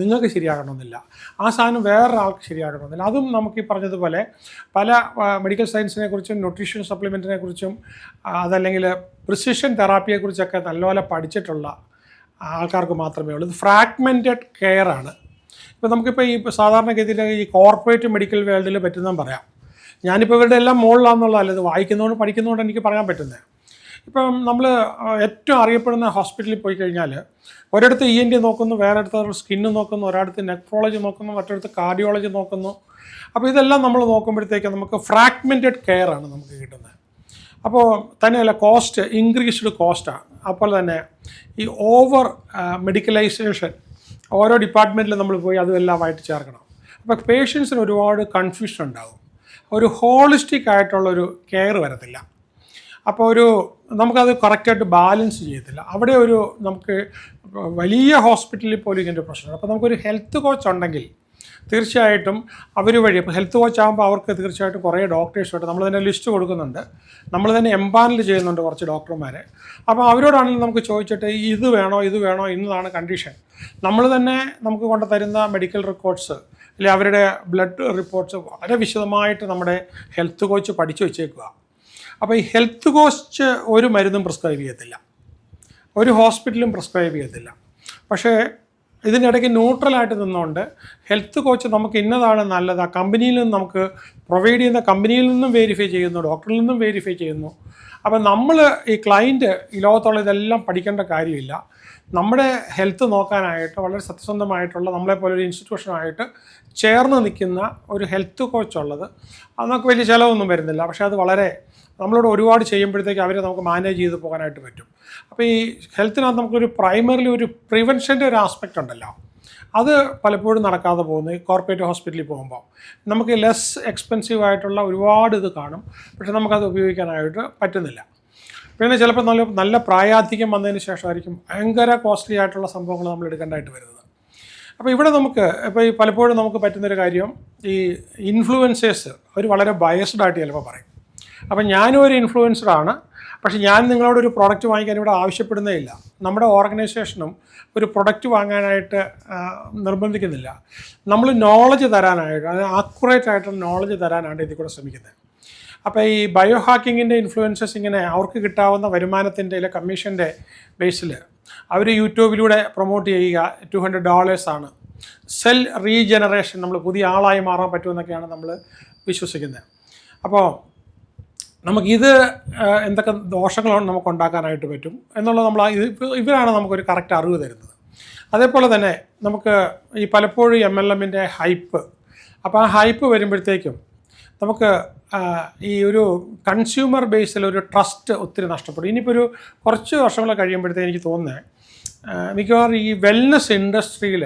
നിങ്ങൾക്ക് ശരിയാകണമെന്നില്ല. ആ സാധനം വേറൊരാൾക്ക് ശരിയാകണമെന്നില്ല. അതും നമുക്ക് ഈ പറഞ്ഞതുപോലെ പല മെഡിക്കൽ സയൻസിനെ കുറിച്ചും ന്യൂട്രീഷൻ സപ്ലിമെന്റിനെ കുറിച്ചും അതല്ലെങ്കിൽ പ്രിസിഷൻ തെറാപ്പിയെക്കുറിച്ചൊക്കെ നല്ലപോലെ പഠിച്ചിട്ടുള്ള ആൾക്കാർക്ക് മാത്രമേ ഉള്ളൂ. ഇത് ഫ്രാഗ്മെന്റഡ് കെയർ ആണ്. ഇപ്പോൾ നമുക്കിപ്പോൾ ഈ സാധാരണഗതിയിൽ ഈ കോർപ്പറേറ്റ് മെഡിക്കൽ വേൾഡിൽ പറ്റുന്ന പറയാം. ഞാനിപ്പോൾ ഇവരുടെ എല്ലാം മുകളിലാണെന്നുള്ളതല്ല ഇത് വായിക്കുന്നതുകൊണ്ട് പഠിക്കുന്നതുകൊണ്ട് എനിക്ക് പറയാൻ പറ്റുന്നത് ഇപ്പം നമ്മൾ ഏറ്റവും അറിയപ്പെടുന്ന ഹോസ്പിറ്റലിൽ പോയി കഴിഞ്ഞാൽ ഒരിടത്ത് ഇ എൻ ഡി നോക്കുന്നു വേറെ അടുത്ത് സ്കിന്ന് നോക്കുന്നു ഒരിടത്ത് നെക്ട്രോളജി നോക്കുന്നു മറ്റൊരിടത്ത് കാർഡിയോളജി നോക്കുന്നു. അപ്പോൾ ഇതെല്ലാം നമ്മൾ നോക്കുമ്പോഴത്തേക്ക് നമുക്ക് ഫ്രാഗ്മെന്റഡ് കെയർ ആണ് നമുക്ക് കിട്ടുന്നത്. അപ്പോൾ തന്നെയല്ല കോസ്റ്റ് ഇൻക്രീസ്ഡ് കോസ്റ്റാണ് അപ്പോൾ തന്നെ ഈ ഓവർ മെഡിക്കലൈസേഷൻ ഓരോ ഡിപ്പാർട്ട്മെന്റിൽ നമ്മൾ പോയി അതുമെല്ലാമായിട്ട് ചേർക്കണം. അപ്പോൾ പേഷ്യൻസിന് ഒരുപാട് കൺഫ്യൂഷൻ ഉണ്ടാകും ഒരു ഹോളിസ്റ്റിക് ആയിട്ടുള്ളൊരു കെയർ വരത്തില്ല. അപ്പോൾ ഒരു നമുക്കത് കറക്റ്റായിട്ട് ബാലൻസ് ചെയ്യത്തില്ല. അവിടെ ഒരു നമുക്ക് വലിയ ഹോസ്പിറ്റലിൽ പോലും ഇങ്ങനെ ഒരു പ്രശ്നമാണ് അപ്പോൾ നമുക്കൊരു ഹെൽത്ത് കോച്ച് ഉണ്ടെങ്കിൽ തീർച്ചയായിട്ടും അവർ വഴി ഇപ്പോൾ ഹെൽത്ത് കോച്ച് ആകുമ്പോൾ അവർക്ക് തീർച്ചയായിട്ടും കുറേ ഡോക്ടേഴ്സുമായിട്ട് നമ്മൾ തന്നെ ലിസ്റ്റ് കൊടുക്കുന്നുണ്ട്. നമ്മൾ തന്നെ എംപാനൽ ചെയ്യുന്നുണ്ട് കുറച്ച് ഡോക്ടർമാരെ. അപ്പോൾ അവരോടാണെങ്കിലും നമുക്ക് ചോദിച്ചിട്ട് ഇത് വേണോ ഇത് വേണോ ഇന്നതാണ് കണ്ടീഷൻ നമ്മൾ തന്നെ നമുക്ക് കൊണ്ട് തരുന്ന മെഡിക്കൽ റെക്കോർഡ്സ് അല്ലെങ്കിൽ അവരുടെ ബ്ലഡ് റിപ്പോർട്ട്സ് വളരെ വിശദമായിട്ട് നമ്മുടെ ഹെൽത്ത് കോച്ച് പഠിച്ചു വെച്ചേക്കുക. അപ്പോൾ ഈ ഹെൽത്ത് കോച്ച് ഒരു മരുന്നും പ്രിസ്ക്രൈബ് ചെയ്യത്തില്ല. ഒരു ഹോസ്പിറ്റലും പ്രിസ്ക്രൈബ് ചെയ്യത്തില്ല. പക്ഷേ ഇതിനിടയ്ക്ക് ന്യൂട്രലായിട്ട് നിന്നുകൊണ്ട് ഹെൽത്ത് കോച്ച് നമുക്ക് ഇന്നതാണ് നല്ലത്. ആ കമ്പനിയിൽ നിന്ന് നമുക്ക് പ്രൊവൈഡ് ചെയ്യുന്ന കമ്പനിയിൽ നിന്നും വെരിഫൈ ചെയ്യുന്നു ഡോക്ടറിൽ നിന്നും വെരിഫൈ ചെയ്യുന്നു. അപ്പം നമ്മൾ ഈ ക്ലയന്റ് ഈ ലോകത്തുള്ള ഇതെല്ലാം പഠിക്കേണ്ട കാര്യമില്ല. നമ്മുടെ ഹെൽത്ത് നോക്കാനായിട്ട് വളരെ സത്യസന്ധമായിട്ടുള്ള നമ്മളെപ്പോലെ ഒരു ഇൻസ്റ്റിറ്റ്യൂഷനായിട്ട് ചേർന്ന് നിൽക്കുന്ന ഒരു ഹെൽത്ത് കോച്ച് ഉള്ളത്. അത് നമുക്ക് വലിയ ചിലവൊന്നും വരുന്നില്ല. പക്ഷേ അത് വളരെ നമ്മളോട് ഒരുപാട് ചെയ്യുമ്പോഴത്തേക്ക് അവരെ നമുക്ക് മാനേജ് ചെയ്ത് പോകാനായിട്ട് പറ്റും. അപ്പോൾ ഈ ഹെൽത്തിനകത്ത് നമുക്കൊരു പ്രൈമറിലി ഒരു പ്രിവെൻഷന്റെ ഒരു ആസ്പെക്റ്റ് ഉണ്ടല്ലോ. അത് പലപ്പോഴും നടക്കാതെ പോകുന്നു. കോർപ്പറേറ്റ് ഹോസ്പിറ്റലിൽ പോകുമ്പോൾ നമുക്ക് ലെസ് എക്സ്പെൻസീവ് ആയിട്ടുള്ള ഒരുപാട് ഇത് കാണും. പക്ഷെ നമുക്കത് ഉപയോഗിക്കാനായിട്ട് പറ്റുന്നില്ല. പിന്നെ ചിലപ്പോൾ നല്ല നല്ല പ്രായാധിക്യം വന്നതിന് ശേഷമായിരിക്കും ഭയങ്കര കോസ്റ്റ്ലി ആയിട്ടുള്ള സംഭവങ്ങൾ നമ്മൾ എടുക്കേണ്ടതായിട്ട് വരുന്നത്. അപ്പോൾ ഇവിടെ നമുക്ക് ഇപ്പോൾ ഈ പലപ്പോഴും നമുക്ക് പറ്റുന്നൊരു കാര്യം ഈ ഇൻഫ്ലുവൻസേഴ്സ് അവർ വളരെ ബയസ്ഡ് ആയിട്ട് ചിലപ്പോൾ പറയും. അപ്പം ഞാനും ഒരു ഇൻഫ്ലുവൻസറാണ് പക്ഷേ ഞാൻ നിങ്ങളോട് ഒരു പ്രോഡക്റ്റ് വാങ്ങിക്കാൻ ഇവിടെ ആവശ്യപ്പെടുന്നേ ഇല്ല. നമ്മുടെ ഓർഗനൈസേഷനും ഒരു പ്രൊഡക്റ്റ് വാങ്ങാനായിട്ട് നിർബന്ധിക്കുന്നില്ല. നമ്മൾ നോളജ് തരാനായിട്ട് അതായത് ആക്യുറേറ്റ് ആയിട്ടുള്ള നോളജ് തരാനാണ് ഇതിൽ കൂടെ ശ്രമിക്കുന്നത്. അപ്പോൾ ഈ ബയോ ഹാക്കിങ്ങിന്റെ ഇൻഫ്ലുവൻസസ് ഇങ്ങനെ അവർക്ക് കിട്ടാവുന്ന വരുമാനത്തിന്റെ അല്ലെങ്കിൽ കമ്മീഷന്റെ ബേസിൽ അവർ യൂട്യൂബിലൂടെ പ്രൊമോട്ട് ചെയ്യുക ടു ഹൺഡ്രഡ് ഡോളേഴ്സാണ് സെൽ റീജനറേഷൻ നമ്മൾ പുതിയ ആളായി മാറാൻ പറ്റുമെന്നൊക്കെയാണ് നമ്മൾ വിശ്വസിക്കുന്നത്. അപ്പോൾ നമുക്കിത് എന്തൊക്കെ ദോഷങ്ങളാണ് നമുക്ക് ഉണ്ടാക്കാനായിട്ട് പറ്റും എന്നുള്ളത് നമ്മൾ ഇത് ഇവരാണ് നമുക്കൊരു കറക്റ്റ് അറിവ് തരുന്നത്. അതേപോലെ തന്നെ നമുക്ക് ഈ പലപ്പോഴും എം എൽ എമ്മിന്റെ ഹൈപ്പ് അപ്പോൾ ആ ഹൈപ്പ് വരുമ്പോഴത്തേക്കും നമുക്ക് ഈ ഒരു കൺസ്യൂമർ ബേസിൽ ഒരു ട്രസ്റ്റ് ഒത്തിരി നഷ്ടപ്പെടും. ഇനിയിപ്പോൾ ഒരു കുറച്ച് വർഷങ്ങൾ കഴിയുമ്പോഴത്തേക്ക് എനിക്ക് തോന്നുന്നത് മിക്കവാറും ഈ വെൽനസ് ഇൻഡസ്ട്രിയിൽ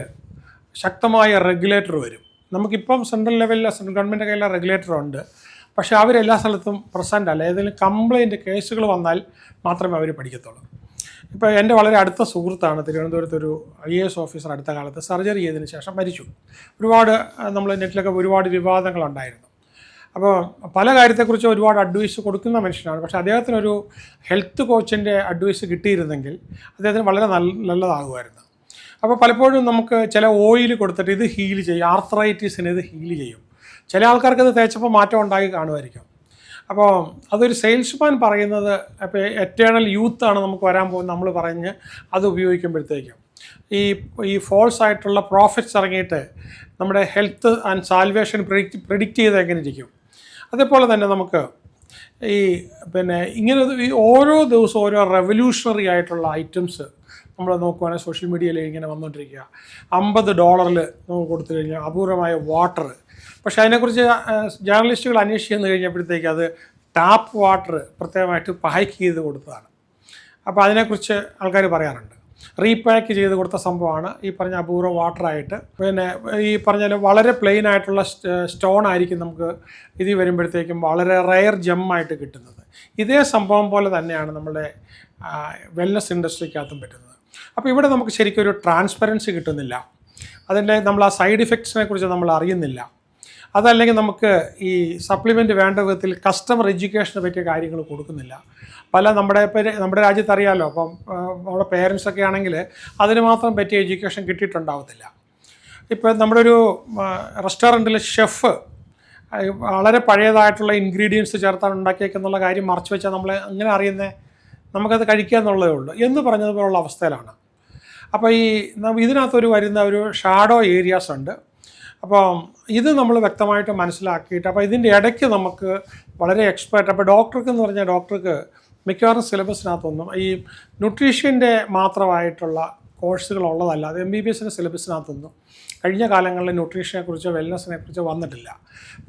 ശക്തമായ റെഗുലേറ്റർ വരും. നമുക്കിപ്പം സെൻട്രൽ ലെവലിൽ സെൻട്രൽ ഗവൺമെന്റ് കയ്യിലെ റെഗുലേറ്റർ ഉണ്ട്. പക്ഷേ അവരെല്ലാ സ്ഥലത്തും പ്രസന്റ് അല്ല ഏതെങ്കിലും കംപ്ലൈന്റ് കേസുകൾ വന്നാൽ മാത്രമേ അവർ പഠിക്കത്തുള്ളൂ. ഇപ്പോൾ എന്റെ വളരെ അടുത്ത സുഹൃത്താണ് തിരുവനന്തപുരത്ത് ഒരു ഐ എ എസ് ഓഫീസർ അടുത്ത കാലത്ത് സർജറി ചെയ്തതിന് ശേഷം മരിച്ചു. ഒരുപാട് നമ്മൾ നെറ്റിലൊക്കെ ഒരുപാട് വിവാദങ്ങളുണ്ടായിരുന്നു. അപ്പോൾ പല കാര്യത്തെക്കുറിച്ച് ഒരുപാട് അഡ്വൈസ് കൊടുക്കുന്ന മനുഷ്യനാണ്. പക്ഷേ അദ്ദേഹത്തിനൊരു ഹെൽത്ത് കോച്ചിന്റെ അഡ്വൈസ് കിട്ടിയിരുന്നെങ്കിൽ അദ്ദേഹത്തിന് വളരെ നല്ല നല്ലതാകുമായിരുന്നു. അപ്പോൾ പലപ്പോഴും നമുക്ക് ചില ഓയിൽ കൊടുത്തിട്ട് ഇത് ഹീൽ ചെയ്യും ആർത്രൈറ്റിസിന് ഇത് ഹീൽ ചെയ്യും. ചില ആൾക്കാർക്ക് അത് തേച്ചപ്പോൾ മാറ്റം ഉണ്ടാക്കി കാണുമായിരിക്കും. അപ്പോൾ അതൊരു സെയിൽസ്മാൻ പറയുന്നത് അപ്പോൾ എറ്റേണൽ യൂത്ത് ആണ് നമുക്ക് വരാൻ പോകുന്നത് നമ്മൾ പറഞ്ഞ് അത് ഉപയോഗിക്കുമ്പോഴത്തേക്കും. ഈ ഈ ഫോൾസ് ആയിട്ടുള്ള പ്രോഫിറ്റ്സ് ഇറങ്ങിയിട്ട് നമ്മുടെ health and salvation predict predict ചെയ്ത് എങ്ങനെ ഇരിക്കും അതേപോലെ തന്നെ നമുക്ക് ഈ പിന്നെ ഇങ്ങനെ ഈ ഓരോ ദിവസവും ഓരോ റെവല്യൂഷണറി ആയിട്ടുള്ള ഐറ്റംസ് നമ്മൾ നോക്കുവാണെങ്കിൽ സോഷ്യൽ മീഡിയയിൽ ഇങ്ങനെ വന്നുകൊണ്ടിരിക്കുക. അമ്പത് ഡോളറിൽ നമുക്ക് കൊടുത്തു കഴിഞ്ഞാൽ അപൂർവമായ വാട്ടർ പക്ഷേ അതിനെക്കുറിച്ച് ജേർണലിസ്റ്റുകൾ അന്വേഷിച്ചു കഴിഞ്ഞപ്പോഴത്തേക്ക് അത് ടാപ്പ് വാട്ടർ പ്രത്യേകമായിട്ട് പാക്ക് ചെയ്ത് കൊടുത്തതാണ്. അപ്പോൾ അതിനെക്കുറിച്ച് ആൾക്കാർ പറയാറുണ്ട്. റീപാക്ക് ചെയ്ത് കൊടുത്ത സംഭവമാണ്. ഈ പറഞ്ഞ അപൂർവ വാട്ടറായിട്ട് പിന്നെ ഈ പറഞ്ഞ വളരെ പ്ലെയിൻ ആയിട്ടുള്ള സ്റ്റോൺ ആയിരിക്കും നമുക്ക് ഇത് വരുമ്പോഴത്തേക്കും വളരെ റയർ ജമ്മായിട്ട് കിട്ടുന്നത്. ഇതേ സംഭവം പോലെ തന്നെയാണ് നമ്മുടെ വെൽനസ് ഇൻഡസ്ട്രിക്കകത്തും പറ്റുന്നത്. അപ്പോൾ ഇവിടെ നമുക്ക് ശരിക്കും ഒരു ട്രാൻസ്പെറൻസി കിട്ടുന്നില്ല. അതിന്റെ നമ്മൾ ആ സൈഡ് ഇഫക്ട്സിനെ കുറിച്ച് നമ്മൾ അറിയുന്നില്ല. അതല്ലെങ്കിൽ നമുക്ക് ഈ സപ്ലിമെന്റ് വേണ്ട വിധത്തിൽ കസ്റ്റമർ എഡ്യൂക്കേഷനെ പറ്റിയ കാര്യങ്ങൾ കൊടുക്കുന്നില്ല. പല നമ്മുടെ നമ്മുടെ രാജ്യത്ത് അറിയാമല്ലോ അപ്പം നമ്മുടെ പേരൻസൊക്കെ ആണെങ്കിൽ അതിന് മാത്രം പറ്റിയ എഡ്യൂക്കേഷൻ കിട്ടിയിട്ടുണ്ടാവത്തില്ല. ഇപ്പം നമ്മുടെ ഒരു റെസ്റ്റോറന്റിലെ ഷെഫ് വളരെ പഴയതായിട്ടുള്ള ഇൻഗ്രീഡിയൻസ് ചേർത്താണ് ഉണ്ടാക്കിയേക്കെന്നുള്ള കാര്യം മറച്ചു വെച്ചാൽ നമ്മൾ അങ്ങനെ അറിയുന്നത് നമുക്കത് കഴിക്കുക എന്നുള്ളതേ ഉള്ളൂ. എന്ന് പറഞ്ഞതുപോലുള്ള അവസ്ഥയിലാണ്. അപ്പോൾ ഈ ഇതിനകത്തൊരു വരുന്ന ഒരു ഷാഡോ ഏരിയാസ് ഉണ്ട്. അപ്പം ഇത് നമ്മൾ വ്യക്തമായിട്ട് മനസ്സിലാക്കിയിട്ട് അപ്പോൾ ഇതിന്റെ ഇടയ്ക്ക് നമുക്ക് വളരെ എക്സ്പേർട്ട് അപ്പോൾ ഡോക്ടർക്ക് എന്ന് പറഞ്ഞാൽ ഡോക്ടർക്ക് മിക്കവാറും സിലബസിനകത്തൊന്നും ഈ ന്യൂട്രീഷ്യന്റെ മാത്രമായിട്ടുള്ള കോഴ്സുകൾ ഉള്ളതല്ല. അത് എം ബി ബി എസിന്റെ സിലബസിനകത്തൊന്നും കഴിഞ്ഞ കാലങ്ങളിൽ ന്യൂട്രീഷനെ കുറിച്ചോ വെൽനസ്സിനെ കുറിച്ചോ വന്നിട്ടില്ല.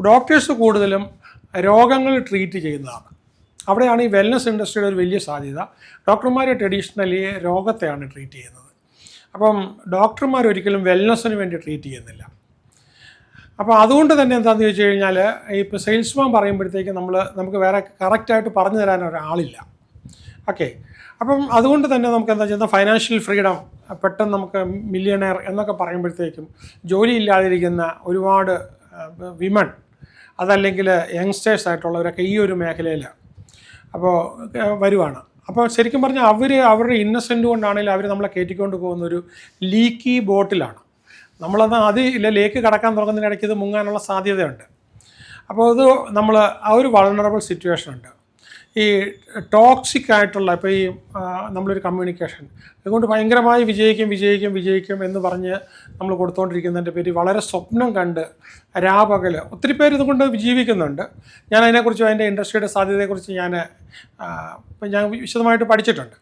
ഡോക്ടേഴ്സ് കൂടുതലും രോഗങ്ങൾ ട്രീറ്റ് ചെയ്യുന്നതാണ്. അവിടെയാണ് ഈ വെൽനസ് ഇൻഡസ്ട്രിയുടെ ഒരു വലിയ സാധ്യത. ഡോക്ടർമാർ ട്രഡീഷണലി രോഗത്തെയാണ് ട്രീറ്റ് ചെയ്യുന്നത്. അപ്പം ഡോക്ടർമാർ ഒരിക്കലും വെൽനസ്സിന് വേണ്ടി ട്രീറ്റ് ചെയ്യുന്നില്ല. അപ്പോൾ അതുകൊണ്ട് തന്നെ എന്താണെന്ന് ചോദിച്ചു കഴിഞ്ഞാൽ ഇപ്പോൾ സെയിൽസ്മാൻ പറയുമ്പോഴത്തേക്ക് നമ്മൾ നമുക്ക് വേറെ കറക്റ്റായിട്ട് പറഞ്ഞു തരാൻ ഒരാളില്ല. ഓക്കെ അപ്പം അതുകൊണ്ട് തന്നെ നമുക്ക് എന്താ ചെയ്യുന്നത്? ഫൈനാൻഷ്യൽ ഫ്രീഡം പെട്ടെന്ന് നമുക്ക് മില്യണയർ എന്നൊക്കെ പറയുമ്പോഴത്തേക്കും ജോലി ഇല്ലാതിരിക്കുന്ന ഒരുപാട് വിമൺ അതല്ലെങ്കിൽ യങ്സ്റ്റേഴ്സ് ആയിട്ടുള്ളവരൊക്കെ ഈ ഒരു മേഖലയിൽ അപ്പോൾ വരുവാണ്. അപ്പോൾ ശരിക്കും പറഞ്ഞാൽ അവർ അവരുടെ ഇന്നസെന്റ് കൊണ്ടാണെങ്കിലും അവർ നമ്മളെ കയറ്റിക്കൊണ്ട് പോകുന്ന ഒരു ലീക്കി ബോട്ടിലാണ് നമ്മളത് അത് ഇല്ല ലേക്ക് കടക്കാൻ തുടങ്ങുന്നതിനിടയ്ക്ക് ഇത് മുങ്ങാനുള്ള സാധ്യതയുണ്ട്. അപ്പോൾ ഇത് നമ്മൾ ആ ഒരു വളണറബിൾ സിറ്റുവേഷൻ ഉണ്ട്. ഈ ടോക്സിക് ആയിട്ടുള്ള ഇപ്പോൾ ഈ നമ്മളൊരു കമ്മ്യൂണിക്കേഷൻ അതുകൊണ്ട് ഭയങ്കരമായി വിജയിക്കും വിജയിക്കും വിജയിക്കും എന്ന് പറഞ്ഞ് നമ്മൾ കൊടുത്തുകൊണ്ടിരിക്കുന്നതിന്റെ പേര് വളരെ സ്വപ്നം കണ്ട് രാപകൽ ഒത്തിരി പേര് ഇതുകൊണ്ട് ജീവിക്കുന്നുണ്ട്. ഞാൻ അതിനെക്കുറിച്ച് അതിന്റെ ഇൻഡസ്ട്രിയുടെ സാധ്യതയെക്കുറിച്ച് ഞാൻ ഞാൻ വിശദമായിട്ട് പഠിച്ചിട്ടുണ്ട്.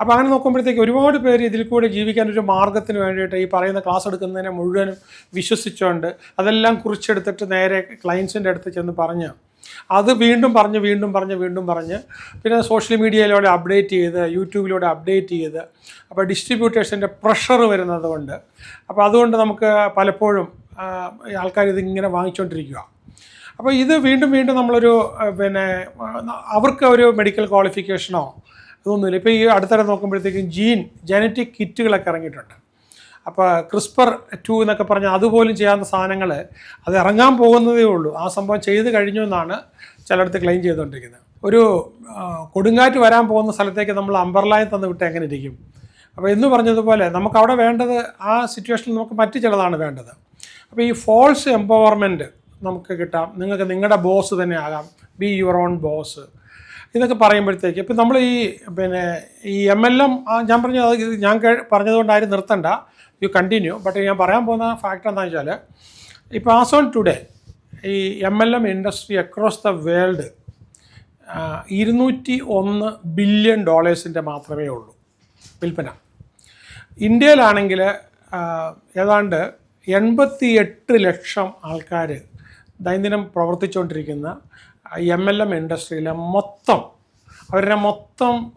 അപ്പോൾ അങ്ങനെ നോക്കുമ്പോഴത്തേക്ക് ഒരുപാട് പേര് ഇതിൽ കൂടെ ജീവിക്കാൻ ഒരു മാർഗത്തിന് വേണ്ടിയിട്ട് ഈ പറയുന്ന ക്ലാസ് എടുക്കുന്നതിനെ മുഴുവനും വിശ്വസിച്ചുകൊണ്ട് അതെല്ലാം കുറിച്ചെടുത്തിട്ട് നേരെ ക്ലയൻസിന്റെ അടുത്ത് ചെന്ന് പറഞ്ഞ് അത് വീണ്ടും പറഞ്ഞ് വീണ്ടും പറഞ്ഞ് വീണ്ടും പറഞ്ഞ് പിന്നെ സോഷ്യൽ മീഡിയയിലൂടെ അപ്ഡേറ്റ് ചെയ്ത് യൂട്യൂബിലൂടെ അപ്ഡേറ്റ് ചെയ്ത് അപ്പോൾ ഡിസ്ട്രിബ്യൂട്ടേഴ്സിന്റെ പ്രഷർ വരുന്നത് കൊണ്ട്. അപ്പോൾ അതുകൊണ്ട് നമുക്ക് പലപ്പോഴും ആൾക്കാർ ഇതിങ്ങനെ വാങ്ങിച്ചുകൊണ്ടിരിക്കുക അപ്പോൾ ഇത് വീണ്ടും വീണ്ടും നമ്മളൊരു പിന്നെ അവർക്ക് ഒരു മെഡിക്കൽ ക്വാളിഫിക്കേഷനോ ഇതൊന്നുമില്ല ഇപ്പോൾ ഈ അടുത്തിടെ നോക്കുമ്പോഴത്തേക്കും ജീൻ ജനറ്റിക് കിറ്റുകളൊക്കെ ഇറങ്ങിയിട്ടുണ്ട്. അപ്പോൾ ക്രിസ്പർ ടു എന്നൊക്കെ പറഞ്ഞാൽ അതുപോലും ചെയ്യാവുന്ന സാധനങ്ങൾ അത് ഇറങ്ങാൻ പോകുന്നതേ ഉള്ളൂ. ആ സംഭവം ചെയ്ത് കഴിഞ്ഞു എന്നാണ് ചിലയിടത്ത് ക്ലെയിം ചെയ്തുകൊണ്ടിരിക്കുന്നത്. ഒരു കൊടുങ്കാറ്റ് വരാൻ പോകുന്ന സ്ഥലത്തേക്ക് നമ്മൾ അമ്പർലായം തന്നു വിട്ട് എങ്ങനെ ഇരിക്കും? അപ്പോൾ എന്ന് പറഞ്ഞതുപോലെ നമുക്ക് അവിടെ വേണ്ടത് ആ സിറ്റുവേഷനിൽ നമുക്ക് മറ്റു ചിലതാണ് വേണ്ടത്. അപ്പോൾ ഈ ഫോൾസ് എംപവർമെന്റ് നമുക്ക് കിട്ടാം. നിങ്ങൾക്ക് നിങ്ങളുടെ ബോസ് തന്നെ ആകാം. ബി യുവർ ഓൺ ബോസ് ഇതൊക്കെ പറയുമ്പോഴത്തേക്ക് ഇപ്പം നമ്മൾ ഈ പിന്നെ ഈ എം എൽ എം ഞാൻ പറഞ്ഞ ഞാൻ പറഞ്ഞതുകൊണ്ട് ആരും നിർത്തണ്ട. യു കണ്ടിന്യൂ ബട്ട് ഞാൻ പറയാൻ പോകുന്ന ഫാക്ട് എന്താണെന്ന് വെച്ചാൽ ഇപ്പോൾ ഓൺ ടുഡേ ഈ M L M industry across the world ഇരുന്നൂറ്റി ഒന്ന് ബില്യൺ ഡോളേഴ്സിന്റെ മാത്രമേ ഉള്ളൂ വിൽപ്പന. ഇന്ത്യയിലാണെങ്കിൽ ഏതാണ്ട് എൺപത്തി എട്ട് ലക്ഷം ആൾക്കാർ ദൈനംദിനം പ്രവർത്തിച്ചുകൊണ്ടിരിക്കുന്ന എം എൽ എം ഇൻഡസ്ട്രിയിലെ മൊത്തം അവരുടെ മൊത്തം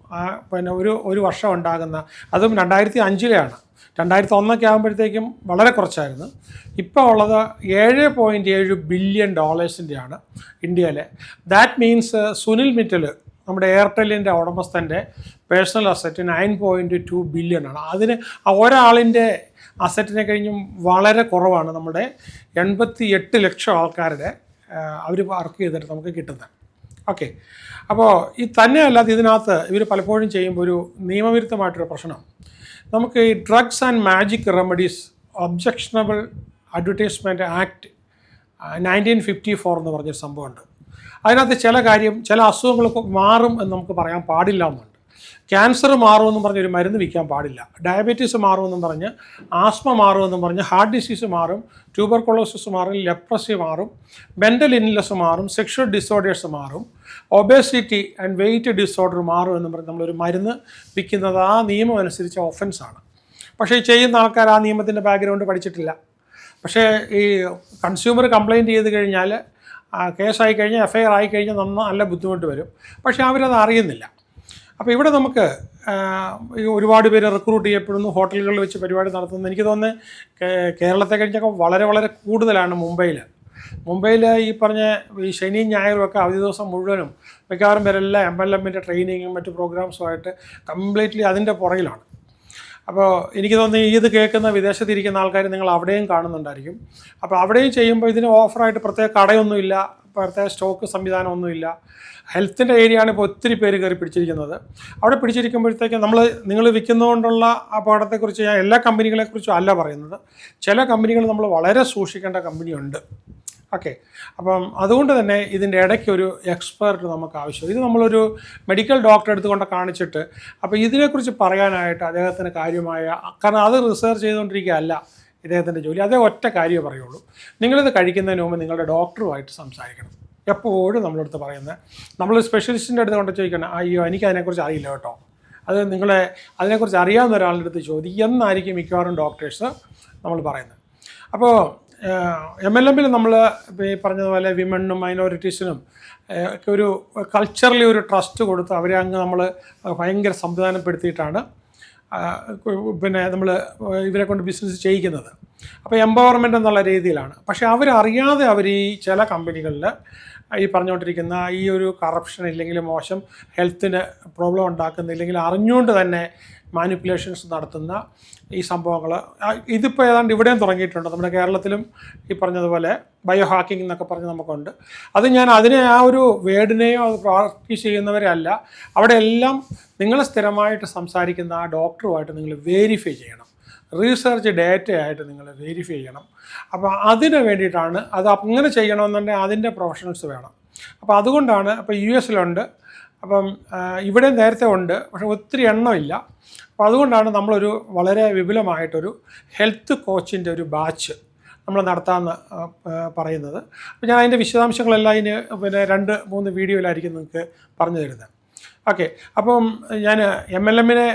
പിന്നെ ഒരു ഒരു വർഷം ഉണ്ടാകുന്ന അതും രണ്ടായിരത്തി അഞ്ചിലെയാണ് രണ്ടായിരത്തി ഒന്നൊക്കെ ആകുമ്പോഴത്തേക്കും വളരെ കുറച്ചായിരുന്നു. ഇപ്പോൾ ഉള്ളത് ഏഴ് പോയിന്റ് ഏഴ് ബില്യൺ ഡോളേഴ്സിന്റെയാണ് ഇന്ത്യയിലെ. ദാറ്റ് മീൻസ് സുനിൽ മിറ്റൽ നമ്മുടെ എയർടെല്ലിന്റെ ഉടമസ്ഥന്റെ personal asset nine point two billion ആണ്. അതിന് ഒരാളിന്റെ അസറ്റിനെ കഴിഞ്ഞും വളരെ കുറവാണ്. നമ്മുടെ എൺപത്തി എട്ട് ലക്ഷം ആൾക്കാരുടെ അവർ വർക്ക് ചെയ്തിട്ട് നമുക്ക് കിട്ടുന്നത്. ഓക്കെ അപ്പോൾ ഈ തന്നെയല്ലാതെ ഇതിനകത്ത് ഇവർ പലപ്പോഴും ചെയ്യുമ്പോൾ ഒരു നിയമവിരുദ്ധമായിട്ടൊരു പ്രശ്നം. നമുക്ക് ഈ drugs and magic remedies objectionable advertisement act nineteen fifty four എന്ന് പറഞ്ഞൊരു സംഭവമുണ്ട്. അതിനകത്ത് ചില കാര്യം ചില അസുഖങ്ങളൊക്കെ മാറും എന്ന് നമുക്ക് പറയാൻ പാടില്ല എന്നുണ്ട് ക്യാൻസർ മാറുമെന്നും പറഞ്ഞ് ഒരു മരുന്ന് വിൽക്കാൻ പാടില്ല. ഡയബറ്റീസ് മാറുമെന്നും പറഞ്ഞ് ആസ്മ മാറുമെന്നും പറഞ്ഞ് ഹാർട്ട് ഡിസീസ് മാറും ട്യൂബർകുളോസിസ് മാറും ലെപ്രസി മാറും മെന്റൽ ഇൻലെസ് മാറും സെക്ഷൽ ഡിസോർഡേഴ്സ് മാറും ഒബേസിറ്റി ആൻഡ് വെയിറ്റ് ഡിസോർഡർ മാറും എന്നും പറഞ്ഞ് നമ്മളൊരു മരുന്ന് വിൽക്കുന്നത് ആ നിയമം അനുസരിച്ച് ഒഫൻസാണ് പക്ഷേ ചെയ്യുന്ന ആൾക്കാർ ആ നിയമത്തിന്റെ ബാക്ക്ഗ്രൗണ്ട് പഠിച്ചിട്ടില്ല. പക്ഷേ ഈ കൺസ്യൂമർ കംപ്ലയിന്റ് ചെയ്ത് കഴിഞ്ഞാൽ കേസായി കഴിഞ്ഞാൽ എഫ് ഐ ആർ ആയിക്കഴിഞ്ഞാൽ നന്ന നല്ല ബുദ്ധിമുട്ട് വരും. പക്ഷേ അവരത് അറിയുന്നില്ല. അപ്പോൾ ഇവിടെ നമുക്ക് ഒരുപാട് പേര് റിക്രൂട്ട് ചെയ്യപ്പെടുന്നു ഹോട്ടലുകളിൽ വെച്ച് പരിപാടി നടത്തുന്നു. എനിക്ക് തോന്നുന്നത് കേരളത്തെ കഴിഞ്ഞൊക്കെ വളരെ വളരെ കൂടുതലാണ് മുംബൈയിൽ മുംബൈയിൽ ഈ പറഞ്ഞ ഈ ശനിയും ഞായറും ഒക്കെ അവധി ദിവസം മുഴുവനും മിക്കവാറും പേരെല്ലാം എം എൽ എമ്മിന്റെ ട്രെയിനിങ്ങും മറ്റു പ്രോഗ്രാംസുമായിട്ട് കംപ്ലീറ്റ്ലി അതിന്റെ പുറകിലാണ്. അപ്പോൾ എനിക്ക് തോന്നുന്നു ഇത് കേൾക്കുന്ന വിദേശത്തിരിക്കുന്ന ആൾക്കാർ നിങ്ങൾ അവിടെയും കാണുന്നുണ്ടായിരിക്കും. അപ്പോൾ അവിടെയും ചെയ്യുമ്പോൾ ഇതിന് ഓഫറായിട്ട് പ്രത്യേക കടയൊന്നുമില്ല. പ്രത്യേക സ്റ്റോക്ക് സംവിധാനമൊന്നുമില്ല ഹെൽത്തിന്റെ ഏരിയയാണ് ഇപ്പോൾ ഒത്തിരി പേര് കയറി പിടിച്ചിരിക്കുന്നത്. അവിടെ പിടിച്ചിരിക്കുമ്പോഴത്തേക്ക് നമ്മൾ നിങ്ങൾ വിൽക്കുന്നതുകൊണ്ടുള്ള അപകടത്തെക്കുറിച്ച് ഞാൻ എല്ലാ കമ്പനികളെക്കുറിച്ചും അല്ല പറയുന്നത്. ചില കമ്പനികൾ നമ്മൾ വളരെ സൂക്ഷിക്കേണ്ട കമ്പനിയുണ്ട്. ഓക്കെ. അപ്പം അതുകൊണ്ട് തന്നെ ഇതിന്റെ ഇടയ്ക്ക് ഒരു എക്സ്പേർട്ട് നമുക്ക് ആവശ്യം ഇത് നമ്മളൊരു മെഡിക്കൽ ഡോക്ടറെ എടുത്തുകൊണ്ട് കാണിച്ചിട്ട് അപ്പോൾ ഇതിനെക്കുറിച്ച് പറയാനായിട്ട് അദ്ദേഹത്തിന് കാര്യമായ കാരണം അത് റിസർച്ച് ചെയ്തുകൊണ്ടിരിക്കുകയല്ല. ഇദ്ദേഹത്തിന്റെ ജോലി. അതേ ഒറ്റ കാര്യമേ പറയുള്ളൂ. നിങ്ങളിത് കഴിക്കുന്നതിന് മുമ്പ് നിങ്ങളുടെ ഡോക്ടറുമായിട്ട് സംസാരിക്കണം. എപ്പോഴും നമ്മളടുത്ത് പറയുന്നത് നമ്മൾ സ്പെഷ്യലിസ്റ്റിന്റെ അടുത്ത് കൊണ്ട് ചോദിക്കണം അയ്യോ എനിക്ക് അതിനെക്കുറിച്ച് അറിയില്ല കേട്ടോ. അത് നിങ്ങളെ അതിനെക്കുറിച്ച് അറിയാവുന്ന ഒരാളുടെ അടുത്ത് ചോദിക്കും എന്നായിരിക്കും മിക്കവാറും ഡോക്ടേഴ്സ് നമ്മൾ പറയുന്നത്. അപ്പോൾ എം എൽ എമ്മിൽ നമ്മൾ ഈ പറഞ്ഞതുപോലെ വിമണ്ണും മൈനോറിറ്റീസിനും ഒക്കെ ഒരു കൾച്ചറലി ഒരു ട്രസ്റ്റ് കൊടുത്ത് അവരെ അങ്ങ് നമ്മൾ ഭയങ്കര സംവിധാനപ്പെടുത്തിയിട്ടാണ് പിന്നെ നമ്മൾ ഇവരെ കൊണ്ട് ബിസിനസ് ചെയ്യിക്കുന്നത്. അപ്പോൾ എംപവർമെന്റ് എന്നുള്ള രീതിയിലാണ്. പക്ഷേ അവരറിയാതെ അവർ ഈ ചില കമ്പനികളിൽ ഈ പറഞ്ഞുകൊണ്ടിരിക്കുന്ന ഈ ഒരു കറപ്ഷൻ ഇല്ലെങ്കിൽ മോശം ഹെൽത്തിന് പ്രോബ്ലം ഉണ്ടാക്കുന്ന ഇല്ലെങ്കിൽ അറിഞ്ഞുകൊണ്ട് തന്നെ മാനിപ്പുലേഷൻസ് നടത്തുന്ന ഈ സംഭവങ്ങൾ ഇതിപ്പോൾ ഏതാണ്ട് ഇവിടെയും തുടങ്ങിയിട്ടുണ്ട്. നമ്മുടെ കേരളത്തിലും ഈ പറഞ്ഞതുപോലെ ബയോ ഹാക്കിംഗ് എന്നൊക്കെ പറഞ്ഞ് നമുക്കുണ്ട്. അത് ഞാൻ അതിനെ ആ ഒരു വേർഡിനെയോ അത് പ്രാക്ടീസ് ചെയ്യുന്നവരെ അല്ല. അവിടെ എല്ലാം നിങ്ങൾ സ്ഥിരമായിട്ട് സംസാരിക്കുന്ന ആ ഡോക്ടറുമായിട്ട് നിങ്ങൾ വെരിഫൈ ചെയ്യണം. റീസെർച്ച് ഡേറ്റയായിട്ട് നിങ്ങൾ വെരിഫൈ ചെയ്യണം. അപ്പോൾ അതിന് വേണ്ടിയിട്ടാണ് അത് അങ്ങനെ ചെയ്യണമെന്നുണ്ടെങ്കിൽ അതിന്റെ പ്രൊഫഷണൽസ് വേണം. അപ്പോൾ അതുകൊണ്ടാണ് അപ്പോൾ യു എസിലുണ്ട്. അപ്പം ഇവിടെ നേരത്തെ ഉണ്ട് പക്ഷെ ഒത്തിരി എണ്ണമില്ല അപ്പോൾ അതുകൊണ്ടാണ് നമ്മളൊരു വളരെ വിപുലമായിട്ടൊരു ഹെൽത്ത് കോച്ചിന്റെ ഒരു ബാച്ച് നമ്മൾ നടത്താമെന്ന് പറയുന്നത്. അപ്പോൾ ഞാൻ അതിന്റെ വിശദാംശങ്ങളെല്ലാം അതിന് പിന്നെ രണ്ട് മൂന്ന് വീഡിയോയിലായിരിക്കും നിങ്ങൾക്ക് പറഞ്ഞു തരുന്നത്. ഓക്കെ. അപ്പം ഞാൻ എം എൽ എമ്മിനെ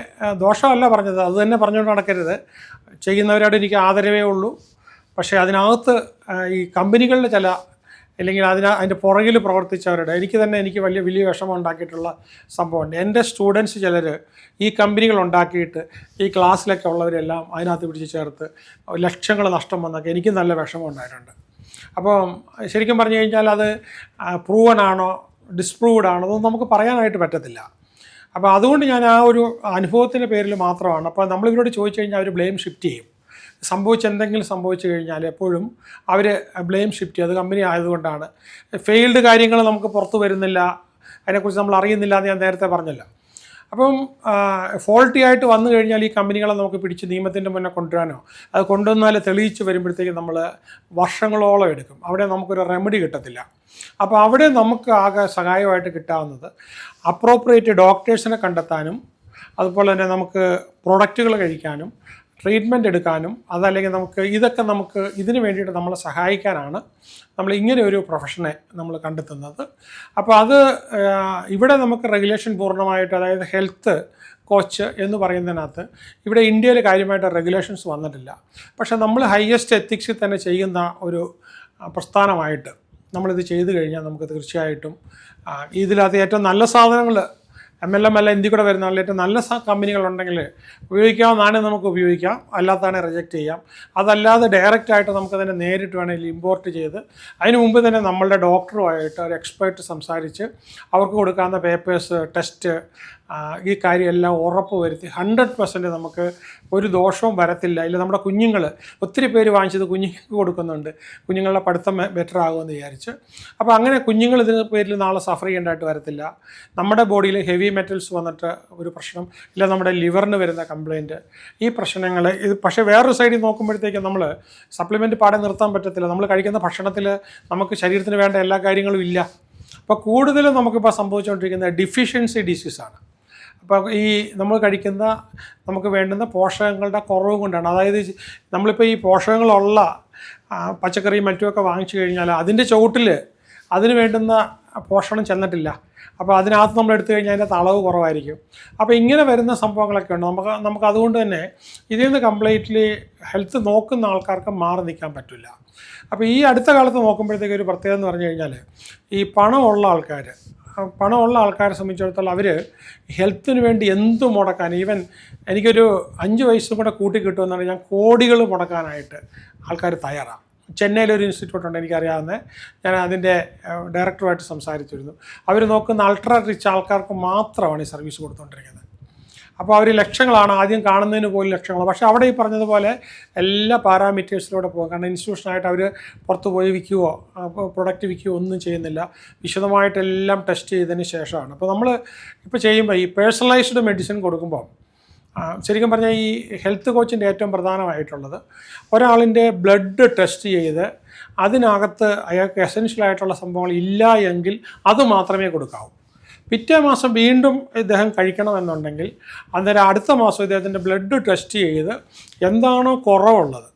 ദോഷമല്ല പറഞ്ഞത്. അത് തന്നെ പറഞ്ഞുകൊണ്ട് നടക്കരുത്. ചെയ്യുന്നവരോട് എനിക്ക് ആദരവേ ഉള്ളൂ. പക്ഷേ അതിനകത്ത് ഈ കമ്പനികളുടെ ചില അല്ലെങ്കിൽ അതിന് അതിന്റെ പുറകിൽ പ്രവർത്തിച്ചവരുടെ എനിക്ക് തന്നെ എനിക്ക് വലിയ വലിയ വിഷമം ഉണ്ടാക്കിയിട്ടുള്ള സംഭവമുണ്ട്. എന്റെ സ്റ്റുഡൻസ് ചിലർ ഈ കമ്പനികൾ ഉണ്ടാക്കിയിട്ട് ഈ ക്ലാസ്സിലൊക്കെ ഉള്ളവരെല്ലാം അതിനകത്ത് പിടിച്ച് ചേർത്ത് ലക്ഷങ്ങൾ നഷ്ടം വന്നൊക്കെ എനിക്ക് നല്ല വിഷമം ഉണ്ടായിട്ടുണ്ട്. അപ്പോൾ ശരിക്കും പറഞ്ഞു കഴിഞ്ഞാൽ അത് പ്രൂവൺ ആണോ ഡിസ്പ്രൂവ്ഡ് ആണോ അതൊന്നും നമുക്ക് പറയാനായിട്ട് പറ്റത്തില്ല. അപ്പോൾ അതുകൊണ്ട് ഞാൻ ആ ഒരു അനുഭവത്തിന്റെ പേരിൽ മാത്രമാണ്. അപ്പോൾ നമ്മൾ ഇവരോട് ചോദിച്ചു കഴിഞ്ഞാൽ അവർ ബ്ലെയിം ഷിഫ്റ്റ് ചെയ്യും. സംഭവിച്ച എന്തെങ്കിലും സംഭവിച്ചു കഴിഞ്ഞാൽ എപ്പോഴും അവർ ബ്ലെയിം ഷിഫ്റ്റ് ചെയ്യും അത് കമ്പനി ആയതുകൊണ്ടാണ്. ഫെയിൽഡ് കാര്യങ്ങൾ നമുക്ക് പുറത്തു വരുന്നില്ല. അതിനെക്കുറിച്ച് നമ്മൾ അറിയുന്നില്ല എന്ന് ഞാൻ നേരത്തെ പറഞ്ഞല്ലോ. അപ്പം ഫോൾട്ടി ആയിട്ട് വന്നു കഴിഞ്ഞാൽ ഈ കമ്പനികളെ നമുക്ക് പിടിച്ച് നിയമത്തിന്റെ മുന്നേ കൊണ്ടുവരാനോ അത് കൊണ്ടുവന്നാൽ തെളിയിച്ച് വരുമ്പോഴത്തേക്കും നമ്മൾ വർഷങ്ങളോളം എടുക്കും. അവിടെ നമുക്കൊരു റെമഡി കിട്ടത്തില്ല. അപ്പോൾ അവിടെ നമുക്ക് ആകെ സഹായമായിട്ട് കിട്ടാവുന്നത് അപ്രോപ്രിയേറ്റ് ഡോക്ടേഴ്സിനെ കണ്ടെത്താനും അതുപോലെ തന്നെ നമുക്ക് പ്രൊഡക്റ്റുകൾ കഴിക്കാനും ട്രീറ്റ്മെന്റ് എടുക്കാനും അതല്ലെങ്കിൽ നമുക്ക് ഇതൊക്കെ നമുക്ക് ഇതിന് വേണ്ടിയിട്ട് നമ്മളെ സഹായിക്കാനാണ് നമ്മൾ ഇങ്ങനെ ഒരു പ്രൊഫഷനെ നമ്മൾ കണ്ടെത്തുന്നത്. അപ്പോൾ അത് ഇവിടെ നമുക്ക് റെഗുലേഷൻ പൂർണമായിട്ട് അതായത് ഹെൽത്ത് കോച്ച് എന്ന് പറയുന്നതിനകത്ത് ഇവിടെ ഇന്ത്യയിൽ കാര്യമായിട്ട് റെഗുലേഷൻസ് വന്നിട്ടില്ല. പക്ഷേ നമ്മൾ ഹയസ്റ്റ് എത്തിക്സിൽ തന്നെ ചെയ്യുന്ന ഒരു പ്രസ്ഥാനമായിട്ട് നമ്മളിത് ചെയ്തു കഴിഞ്ഞാൽ നമുക്ക് തീർച്ചയായിട്ടും ഇതിലകത്ത് ഏറ്റവും നല്ല സാധനങ്ങൾ എം എൽ എം അല്ല ഇന്ത്യ കൂടെ വരുന്ന ഏറ്റവും നല്ല കമ്പനികളുണ്ടെങ്കിൽ ഉപയോഗിക്കാവുന്നതാണ് നമുക്ക് ഉപയോഗിക്കാം. അല്ലാത്തതാണ് റിജക്റ്റ് ചെയ്യാം. അതല്ലാതെ ഡയറക്റ്റ് ആയിട്ട് നമുക്ക് അതിനെ നേരിട്ട് വേണമെങ്കിൽ ഇമ്പോർട്ട് ചെയ്ത് അതിന് മുമ്പ് തന്നെ നമ്മളുടെ ഡോക്ടറുമായിട്ട് ഒരു എക്സ്പേർട്ട് സംസാരിച്ച് അവർക്ക് കൊടുക്കാവുന്ന പേപ്പേഴ്സ് ടെസ്റ്റ് ഈ കാര്യമെല്ലാം ഉറപ്പ് വരുത്തി. ഹൺഡ്രഡ് പെർസെന്റ് നമുക്ക് ഒരു ദോഷവും വരത്തില്ല. ഇല്ല നമ്മുടെ കുഞ്ഞുങ്ങൾ ഒത്തിരി പേര് വാങ്ങിച്ചത് കുഞ്ഞുങ്ങൾക്ക് കൊടുക്കുന്നുണ്ട്. കുഞ്ഞുങ്ങളുടെ പഠിത്തം ബെറ്റർ ആകുമെന്ന് വിചാരിച്ച്. അപ്പോൾ അങ്ങനെ കുഞ്ഞുങ്ങൾ ഇതിന് പേരിൽ നാളെ സഫർ ചെയ്യേണ്ടതായിട്ട് വരത്തില്ല. നമ്മുടെ ബോഡിയിൽ ഹെവി മെറ്റൽസ് വന്നിട്ട് ഒരു പ്രശ്നം ഇല്ല നമ്മുടെ ലിവറിന് വരുന്ന കംപ്ലയിന്റ് ഈ പ്രശ്നങ്ങൾ ഇത് പക്ഷേ വേറൊരു സൈഡിൽ നോക്കുമ്പോഴത്തേക്കും നമ്മൾ സപ്ലിമെന്റ് പാടെ നിർത്താൻ പറ്റത്തില്ല. നമ്മൾ കഴിക്കുന്ന ഭക്ഷണത്തിൽ നമുക്ക് ശരീരത്തിന് വേണ്ട എല്ലാ കാര്യങ്ങളും ഇല്ല. അപ്പോൾ കൂടുതലും നമുക്കിപ്പോൾ സംഭവിച്ചുകൊണ്ടിരിക്കുന്നത് ഡിഫിഷ്യൻസി ഡിസീസാണ് അപ്പോൾ ഈ നമ്മൾ കഴിക്കുന്ന നമുക്ക് വേണ്ടുന്ന പോഷകങ്ങളുടെ കുറവ് കൊണ്ടാണ്. അതായത് നമ്മളിപ്പോൾ ഈ പോഷകങ്ങളുള്ള പച്ചക്കറിയും മറ്റുമൊക്കെ വാങ്ങിച്ചു കഴിഞ്ഞാൽ അതിന്റെ ചുവട്ടിൽ അതിന് വേണ്ടുന്ന പോഷണം ചെന്നിട്ടില്ല. അപ്പോൾ അതിനകത്ത് നമ്മൾ എടുത്തു കഴിഞ്ഞാൽ അതിന്റെ അളവ് കുറവായിരിക്കും. അപ്പോൾ ഇങ്ങനെ വരുന്ന സംഭവങ്ങളൊക്കെ ഉണ്ട്. നമുക്ക് നമുക്ക് അതുകൊണ്ട് തന്നെ ഇതിൽ നിന്ന് കംപ്ലീറ്റ്ലി ഹെൽത്ത് നോക്കുന്ന ആൾക്കാർക്ക് മാറി നിൽക്കാൻ പറ്റില്ല. അപ്പോൾ ഈ അടുത്ത കാലത്ത് നോക്കുമ്പോഴത്തേക്ക് ഒരു പ്രത്യേകത എന്ന് പറഞ്ഞു കഴിഞ്ഞാൽ ഈ പണമുള്ള ആൾക്കാർ പണമുള്ള ആൾക്കാരെ സംബന്ധിച്ചിടത്തോളം അവർ ഹെൽത്തിന് വേണ്ടി എന്ത് മുടക്കാൻ ഈവൻ എനിക്കൊരു അഞ്ച് വയസ്സും കൂടെ കൂട്ടി കിട്ടുമെന്നാണ് ഞാൻ കോടികൾ മുടക്കാനായിട്ട് ആൾക്കാർ തയ്യാറാണ് ചെന്നൈയിലൊരു ഇൻസ്റ്റിറ്റ്യൂട്ട് ഉണ്ട് എനിക്കറിയാവുന്ന. ഞാൻ അതിന്റെ ഡയറക്ടറുമായിട്ട് സംസാരിച്ചിരുന്നു. അവർ നോക്കുന്ന അൾട്രാ റിച്ച് ആൾക്കാർക്ക് മാത്രമാണ് ഈ സർവീസ് കൊടുത്തുകൊണ്ടിരിക്കുന്നത് അപ്പോൾ അവർ ലക്ഷങ്ങളാണ് ആദ്യം കാണുന്നതിന് പോലും ലക്ഷങ്ങൾ പക്ഷേ അവിടെ ഈ പറഞ്ഞതുപോലെ എല്ലാ പാരാമീറ്റേഴ്സിലൂടെ പോകും. കാരണം ഇൻസ്റ്റിറ്റ്യൂഷനായിട്ട് അവർ പുറത്ത് പോയി വിൽക്കുകയോ പ്രൊഡക്റ്റ് വിൽക്കുകയോ ഒന്നും ചെയ്യുന്നില്ല. വിശദമായിട്ടെല്ലാം ടെസ്റ്റ് ചെയ്തതിന് ശേഷമാണ്. അപ്പോൾ നമ്മൾ ഇപ്പോൾ ചെയ്യുമ്പോൾ ഈ പേഴ്സണലൈസ്ഡ് മെഡിസിൻ കൊടുക്കുമ്പോൾ ശരിക്കും പറഞ്ഞാൽ ഈ ഹെൽത്ത് കോച്ചിന്റെ ഏറ്റവും പ്രധാനമായിട്ടുള്ളത് ഒരാളിന്റെ ബ്ലഡ് ടെസ്റ്റ് ചെയ്ത് അതിനകത്ത് അയാൾക്ക് എസെൻഷ്യൽ ആയിട്ടുള്ള സംഭവങ്ങൾ ഇല്ല എങ്കിൽ അത് മാത്രമേ കൊടുക്കാവൂ. പിറ്റേ മാസം വീണ്ടും ഇദ്ദേഹം കഴിക്കണമെന്നുണ്ടെങ്കിൽ അന്നേരം അടുത്ത മാസം ഇദ്ദേഹത്തിന്റെ ബ്ലഡ് ടെസ്റ്റ് ചെയ്ത് എന്താണോ കുറവുള്ളത്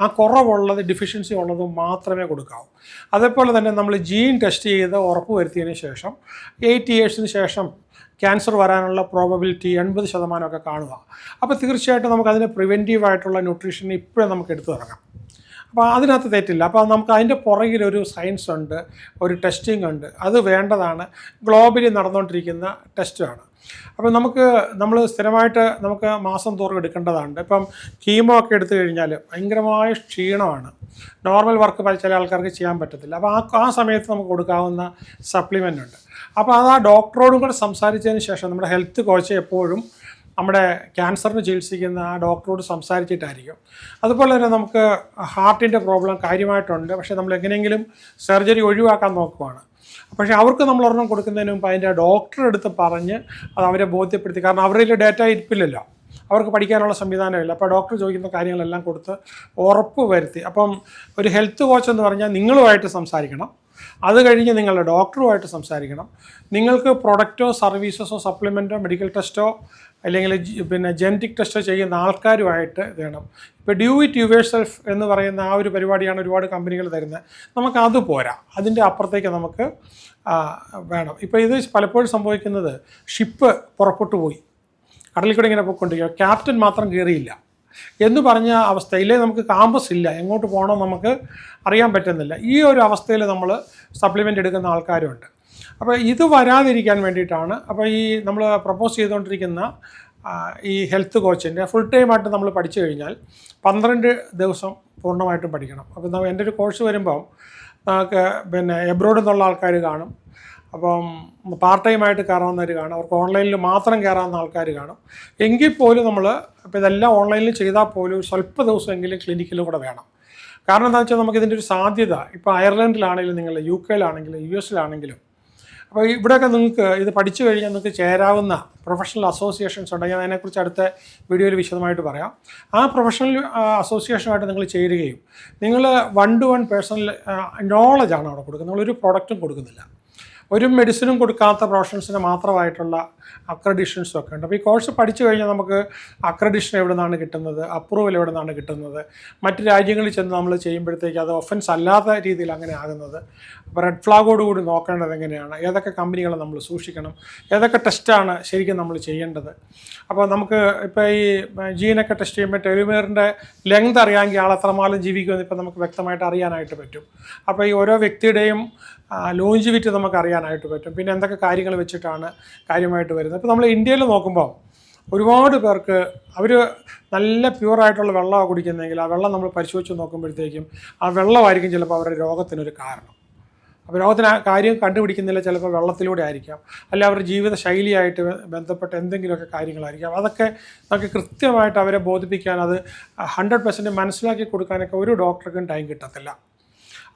ആ കുറവുള്ളത് ഡിഫിഷ്യൻസി ഉള്ളത് മാത്രമേ കൊടുക്കാവൂ. അതേപോലെ തന്നെ നമ്മൾ ജീൻ ടെസ്റ്റ് ചെയ്ത് ഉറപ്പ് വരുത്തിയതിന് ശേഷം എയ്റ്റ് ഇയേഴ്സിന് ശേഷം ക്യാൻസർ വരാനുള്ള പ്രോബബിലിറ്റി എൺപത് ശതമാനമൊക്കെ കാണുക. അപ്പോൾ തീർച്ചയായിട്ടും നമുക്ക് പ്രിവെന്റീവായിട്ടുള്ള ന്യൂട്രീഷൻ ഇപ്പോഴും നമുക്ക് എടുത്തു തുടങ്ങാം. അപ്പോൾ അതിനകത്ത് തെറ്റില്ല. അപ്പോൾ നമുക്ക് അതിന്റെ പുറകിൽ ഒരു സയൻസ് ഉണ്ട് ഒരു ടെസ്റ്റിംഗ് ഉണ്ട്. അത് വേണ്ടതാണ്. ഗ്ലോബലി നടന്നുകൊണ്ടിരിക്കുന്ന ടെസ്റ്റാണ് അപ്പം നമുക്ക് നമ്മൾ സ്ഥിരമായിട്ട് നമുക്ക് മാസം തോറും എടുക്കേണ്ടതാണ് ഇപ്പം കീമോ ഒക്കെ എടുത്തു കഴിഞ്ഞാൽ ഭയങ്കരമായ ക്ഷീണമാണ്. നോർമൽ വർക്ക് ചില ആൾക്കാർക്ക് ചെയ്യാൻ പറ്റത്തില്ല. അപ്പോൾ ആ ആ സമയത്ത് നമുക്ക് കൊടുക്കാവുന്ന സപ്ലിമെന്റ് ഉണ്ട്. അപ്പോൾ അത് ആ ഡോക്ടറോടും കൂടെ സംസാരിച്ചതിന് ശേഷം നമ്മുടെ ഹെൽത്ത് കോച്ച് എപ്പോഴും നമ്മുടെ ക്യാൻസറിന് ചികിത്സിക്കുന്ന ആ ഡോക്ടറോട് സംസാരിച്ചിട്ടായിരിക്കും. അതുപോലെ തന്നെ നമുക്ക് ഹാർട്ടിന്റെ പ്രോബ്ലം കാര്യമായിട്ടുണ്ട്. പക്ഷേ നമ്മൾ എങ്ങനെയെങ്കിലും സർജറി ഒഴിവാക്കാൻ നോക്കുവാണ്. പക്ഷേ അവർക്ക് നമ്മൾ ഒരെണ്ണം കൊടുക്കുന്നതിന് മുമ്പ് അതിന്റെ ഡോക്ടറെ അടുത്ത് പറഞ്ഞ് അത് അവരെ ബോധ്യപ്പെടുത്തി. കാരണം അവരുടെ ഡേറ്റ ഇരിപ്പില്ലല്ലോ. അവർക്ക് പഠിക്കാനുള്ള സംവിധാനമില്ല. അപ്പോൾ ഡോക്ടർ ചോദിക്കുന്ന കാര്യങ്ങളെല്ലാം കൊടുത്ത് ഉറപ്പ് വരുത്തി. അപ്പം ഒരു ഹെൽത്ത് കോച്ച് എന്ന് പറഞ്ഞാൽ നിങ്ങളുമായിട്ട് സംസാരിക്കണം. അത് കഴിഞ്ഞ് നിങ്ങളുടെ ഡോക്ടറുമായിട്ട് സംസാരിക്കണം. നിങ്ങൾക്ക് പ്രൊഡക്റ്റോ സർവീസസോ സപ്ലിമെന്റോ മെഡിക്കൽ ടെസ്റ്റോ അല്ലെങ്കിൽ പിന്നെ ജനറ്റിക് ടെസ്റ്റ് ചെയ്യുന്ന ആൾക്കാരുമായിട്ട് വേണം. ഇപ്പോൾ ഡ്യൂ ഇറ്റ് യുവേഴ്സ് സെൽഫ് എന്ന് പറയുന്ന ആ ഒരു പരിപാടിയാണ് ഒരുപാട് കമ്പനികൾ തരുന്നത്. നമുക്ക് അത് പോരാ. അതിന്റെ അപ്പുറത്തേക്ക് നമുക്ക് വേണം. ഇപ്പോൾ ഇത് പലപ്പോഴും സംഭവിക്കുന്നത് ഷിപ്പ് പുറപ്പെട്ടു പോയി. കടലിൽ കൂടെ ഇങ്ങനെ പോയിക്കൊണ്ടിരിക്കുക. ക്യാപ്റ്റൻ മാത്രം കയറിയില്ല. എന്ന് പറഞ്ഞ അവസ്ഥയിലേ നമുക്ക് കാമ്പസ് ഇല്ല. എങ്ങോട്ട് പോകണം നമുക്ക് അറിയാൻ പറ്റുന്നില്ല. ഈ ഒരു അവസ്ഥയിൽ നമ്മൾ സപ്ലിമെന്റ് എടുക്കുന്ന ആൾക്കാരുണ്ട്. അപ്പോൾ ഇത് വരാതിരിക്കാൻ വേണ്ടിയിട്ടാണ്. അപ്പോൾ ഈ നമ്മൾ പ്രപ്പോസ് ചെയ്തുകൊണ്ടിരിക്കുന്ന ഈ ഹെൽത്ത് കോച്ചിന്റെ ഫുൾ ടൈം ആയിട്ട് നമ്മൾ പഠിച്ചു കഴിഞ്ഞാൽ പന്ത്രണ്ട് ദിവസം പൂർണമായിട്ടും പഠിക്കണം. അപ്പോൾ നമ്മൾ എന്റെ ഒരു കോഴ്സ് വരുമ്പം നമുക്ക് പിന്നെ എബ്രോഡിൽ നിന്നുള്ള ആൾക്കാർ കാണും. അപ്പം പാർട്ട് ടൈമായിട്ട് കയറാവുന്നവർ കാണും. അവർക്ക് ഓൺലൈനിൽ മാത്രം കയറാവുന്ന ആൾക്കാർ കാണും. എങ്കിൽ പോലും നമ്മൾ ഇപ്പോൾ ഇതെല്ലാം ഓൺലൈനിൽ ചെയ്താൽ പോലും സ്വല്പ ദിവസമെങ്കിലും ക്ലിനിക്കിൽ കൂടെ വേണം. കാരണം എന്താ വെച്ചാൽ നമുക്ക് ഇതിന്റെ ഒരു സാധ്യത ഇപ്പോൾ അയർലൻഡിലാണെങ്കിലും നിങ്ങൾ യു കെയിലാണെങ്കിലും യു എസിലാണെങ്കിലും അപ്പോൾ ഇവിടെയൊക്കെ നിങ്ങൾക്ക് ഇത് പഠിച്ചു കഴിഞ്ഞാൽ നിങ്ങൾക്ക് ചേരാവുന്ന പ്രൊഫഷണൽ അസോസിയേഷൻസ് ഉണ്ട്. ഞാൻ അതിനെക്കുറിച്ച് അടുത്ത വീഡിയോയിൽ വിശദമായിട്ട് പറയാം. ആ പ്രൊഫഷണൽ അസോസിയേഷനുമായിട്ട് നിങ്ങൾ ചേരുകയും നിങ്ങൾ വൺ ടു വൺ പേഴ്സണൽ നോളജാണ് അവിടെ കൊടുക്കുന്നത്. നിങ്ങളൊരു പ്രൊഡക്റ്റും കൊടുക്കുന്നില്ല. ഒരു മെഡിസിനും കൊടുക്കാത്ത പ്രൊഫഷൻസിന് മാത്രമായിട്ടുള്ള അക്രഡിഷൻസും ഒക്കെ ഉണ്ട്. അപ്പോൾ ഈ കോഴ്സ് പഠിച്ചു കഴിഞ്ഞാൽ നമുക്ക് അക്രഡിഷൻ എവിടെ നിന്നാണ് കിട്ടുന്നത് അപ്രൂവൽ എവിടെ നിന്നാണ് കിട്ടുന്നത് മറ്റ് രാജ്യങ്ങളിൽ ചെന്ന് നമ്മൾ ചെയ്യുമ്പോഴത്തേക്ക് അത് ഒഫൻസ് അല്ലാത്ത രീതിയിൽ അങ്ങനെ ആകുന്നത്. അപ്പോൾ റെഡ് ഫ്ലാഗോട് കൂടി നോക്കേണ്ടത് എങ്ങനെയാണ് ഏതൊക്കെ കമ്പനികളെ നമ്മൾ സൂക്ഷിക്കണം ഏതൊക്കെ ടെസ്റ്റാണ് ശരിക്കും നമ്മൾ ചെയ്യേണ്ടത്. അപ്പോൾ നമുക്ക് ഇപ്പോൾ ഈ ജീനൊക്കെ ടെസ്റ്റ് ചെയ്യുമ്പോൾ ടെലിമേറിന്റെ ലെങ്ത് അറിയാമെങ്കിൽ ആൾ എത്രമാത്രം ജീവിക്കുമെന്ന് ഇപ്പോൾ നമുക്ക് വ്യക്തമായിട്ട് അറിയാനായിട്ട് പറ്റും. അപ്പോൾ ഈ ഓരോ വ്യക്തിയുടെയും ലോഞ്ചിവിറ്റി നമുക്ക് അറിയാനായിട്ട് പറ്റും. പിന്നെ എന്തൊക്കെ കാര്യങ്ങൾ വെച്ചിട്ടാണ് കാര്യമായിട്ട് വരുന്നത്. ഇപ്പോൾ നമ്മൾ ഇന്ത്യയിൽ നോക്കുമ്പോൾ ഒരുപാട് പേർക്ക് അവർ നല്ല പ്യുവറായിട്ടുള്ള വെള്ളമാണ് കുടിക്കുന്നതെങ്കിൽ ആ വെള്ളം നമ്മൾ പരിശോധിച്ച് നോക്കുമ്പോഴത്തേക്കും ആ വെള്ളമായിരിക്കും ചിലപ്പോൾ അവരുടെ രോഗത്തിനൊരു കാരണം. അപ്പോൾ രോഗത്തിന് ആ കാര്യം കണ്ടുപിടിക്കുന്നില്ല ചിലപ്പോൾ വെള്ളത്തിലൂടെ ആയിരിക്കാം. അല്ല അവരുടെ ജീവിത ശൈലിയായിട്ട് ബന്ധപ്പെട്ട എന്തെങ്കിലുമൊക്കെ കാര്യങ്ങളായിരിക്കാം. അതൊക്കെ നമുക്ക് കൃത്യമായിട്ട് അവരെ ബോധിപ്പിക്കാൻ അത് ഹൺഡ്രഡ് പെർസെന്റ് മനസ്സിലാക്കി കൊടുക്കാനൊക്കെ ഒരു ഡോക്ടർക്കും ടൈം കിട്ടത്തില്ല.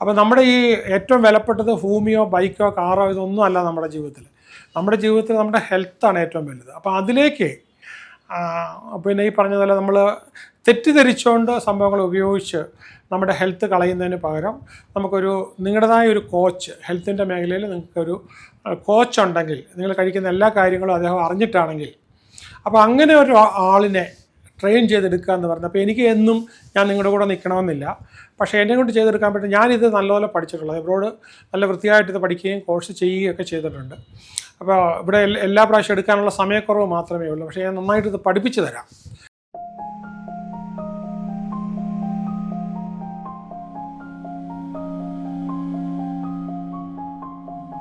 അപ്പോൾ നമ്മുടെ ഈ ഏറ്റവും വിലപ്പെട്ടത് ഭൂമിയോ ബൈക്കോ കാറോ ഇതൊന്നും അല്ല നമ്മുടെ ജീവിതത്തിൽ. നമ്മുടെ ജീവിതത്തിൽ നമ്മുടെ ഹെൽത്താണ് ഏറ്റവും വലുത്. അപ്പോൾ അതിലേക്ക് പിന്നെ ഈ പറഞ്ഞതുപോലെ നമ്മൾ തെറ്റിദ്ധരിച്ചുകൊണ്ട് സംഭവങ്ങൾ ഉപയോഗിച്ച് നമ്മുടെ ഹെൽത്ത് കളയുന്നതിന് പകരം നമുക്കൊരു നിങ്ങളുടേതായ ഒരു കോച്ച് ഹെൽത്തിന്റെ മേഖലയിൽ നിങ്ങൾക്കൊരു കോച്ച് ഉണ്ടെങ്കിൽ നിങ്ങൾ കഴിക്കുന്ന എല്ലാ കാര്യങ്ങളും അദ്ദേഹം അറിഞ്ഞിട്ടാണെങ്കിൽ അപ്പോൾ അങ്ങനെ ഒരു ആളിനെ ട്രെയിൻ ചെയ്തെടുക്കുക എന്ന് പറഞ്ഞു. അപ്പോൾ എനിക്ക് എന്നും ഞാൻ നിങ്ങളുടെ കൂടെ നിൽക്കണമെന്നില്ല. പക്ഷേ എന്നെ കൊണ്ട് ചെയ്തെടുക്കാൻ പറ്റും. ഞാനിത് നല്ലപോലെ പഠിച്ചിട്ടുള്ളത്. ഇവരോട് നല്ല വൃത്തിയായിട്ട് ഇത് പഠിക്കുകയും കോഴ്സ് ചെയ്യുകയും ഒക്കെ ചെയ്തിട്ടുണ്ട്. അപ്പോൾ ഇവിടെ എല്ലാ പ്രാവശ്യം എടുക്കാനുള്ള സമയക്കുറവ് മാത്രമേ ഉള്ളൂ. പക്ഷേ ഞാൻ നന്നായിട്ട് ഇത് പഠിപ്പിച്ചു തരാം.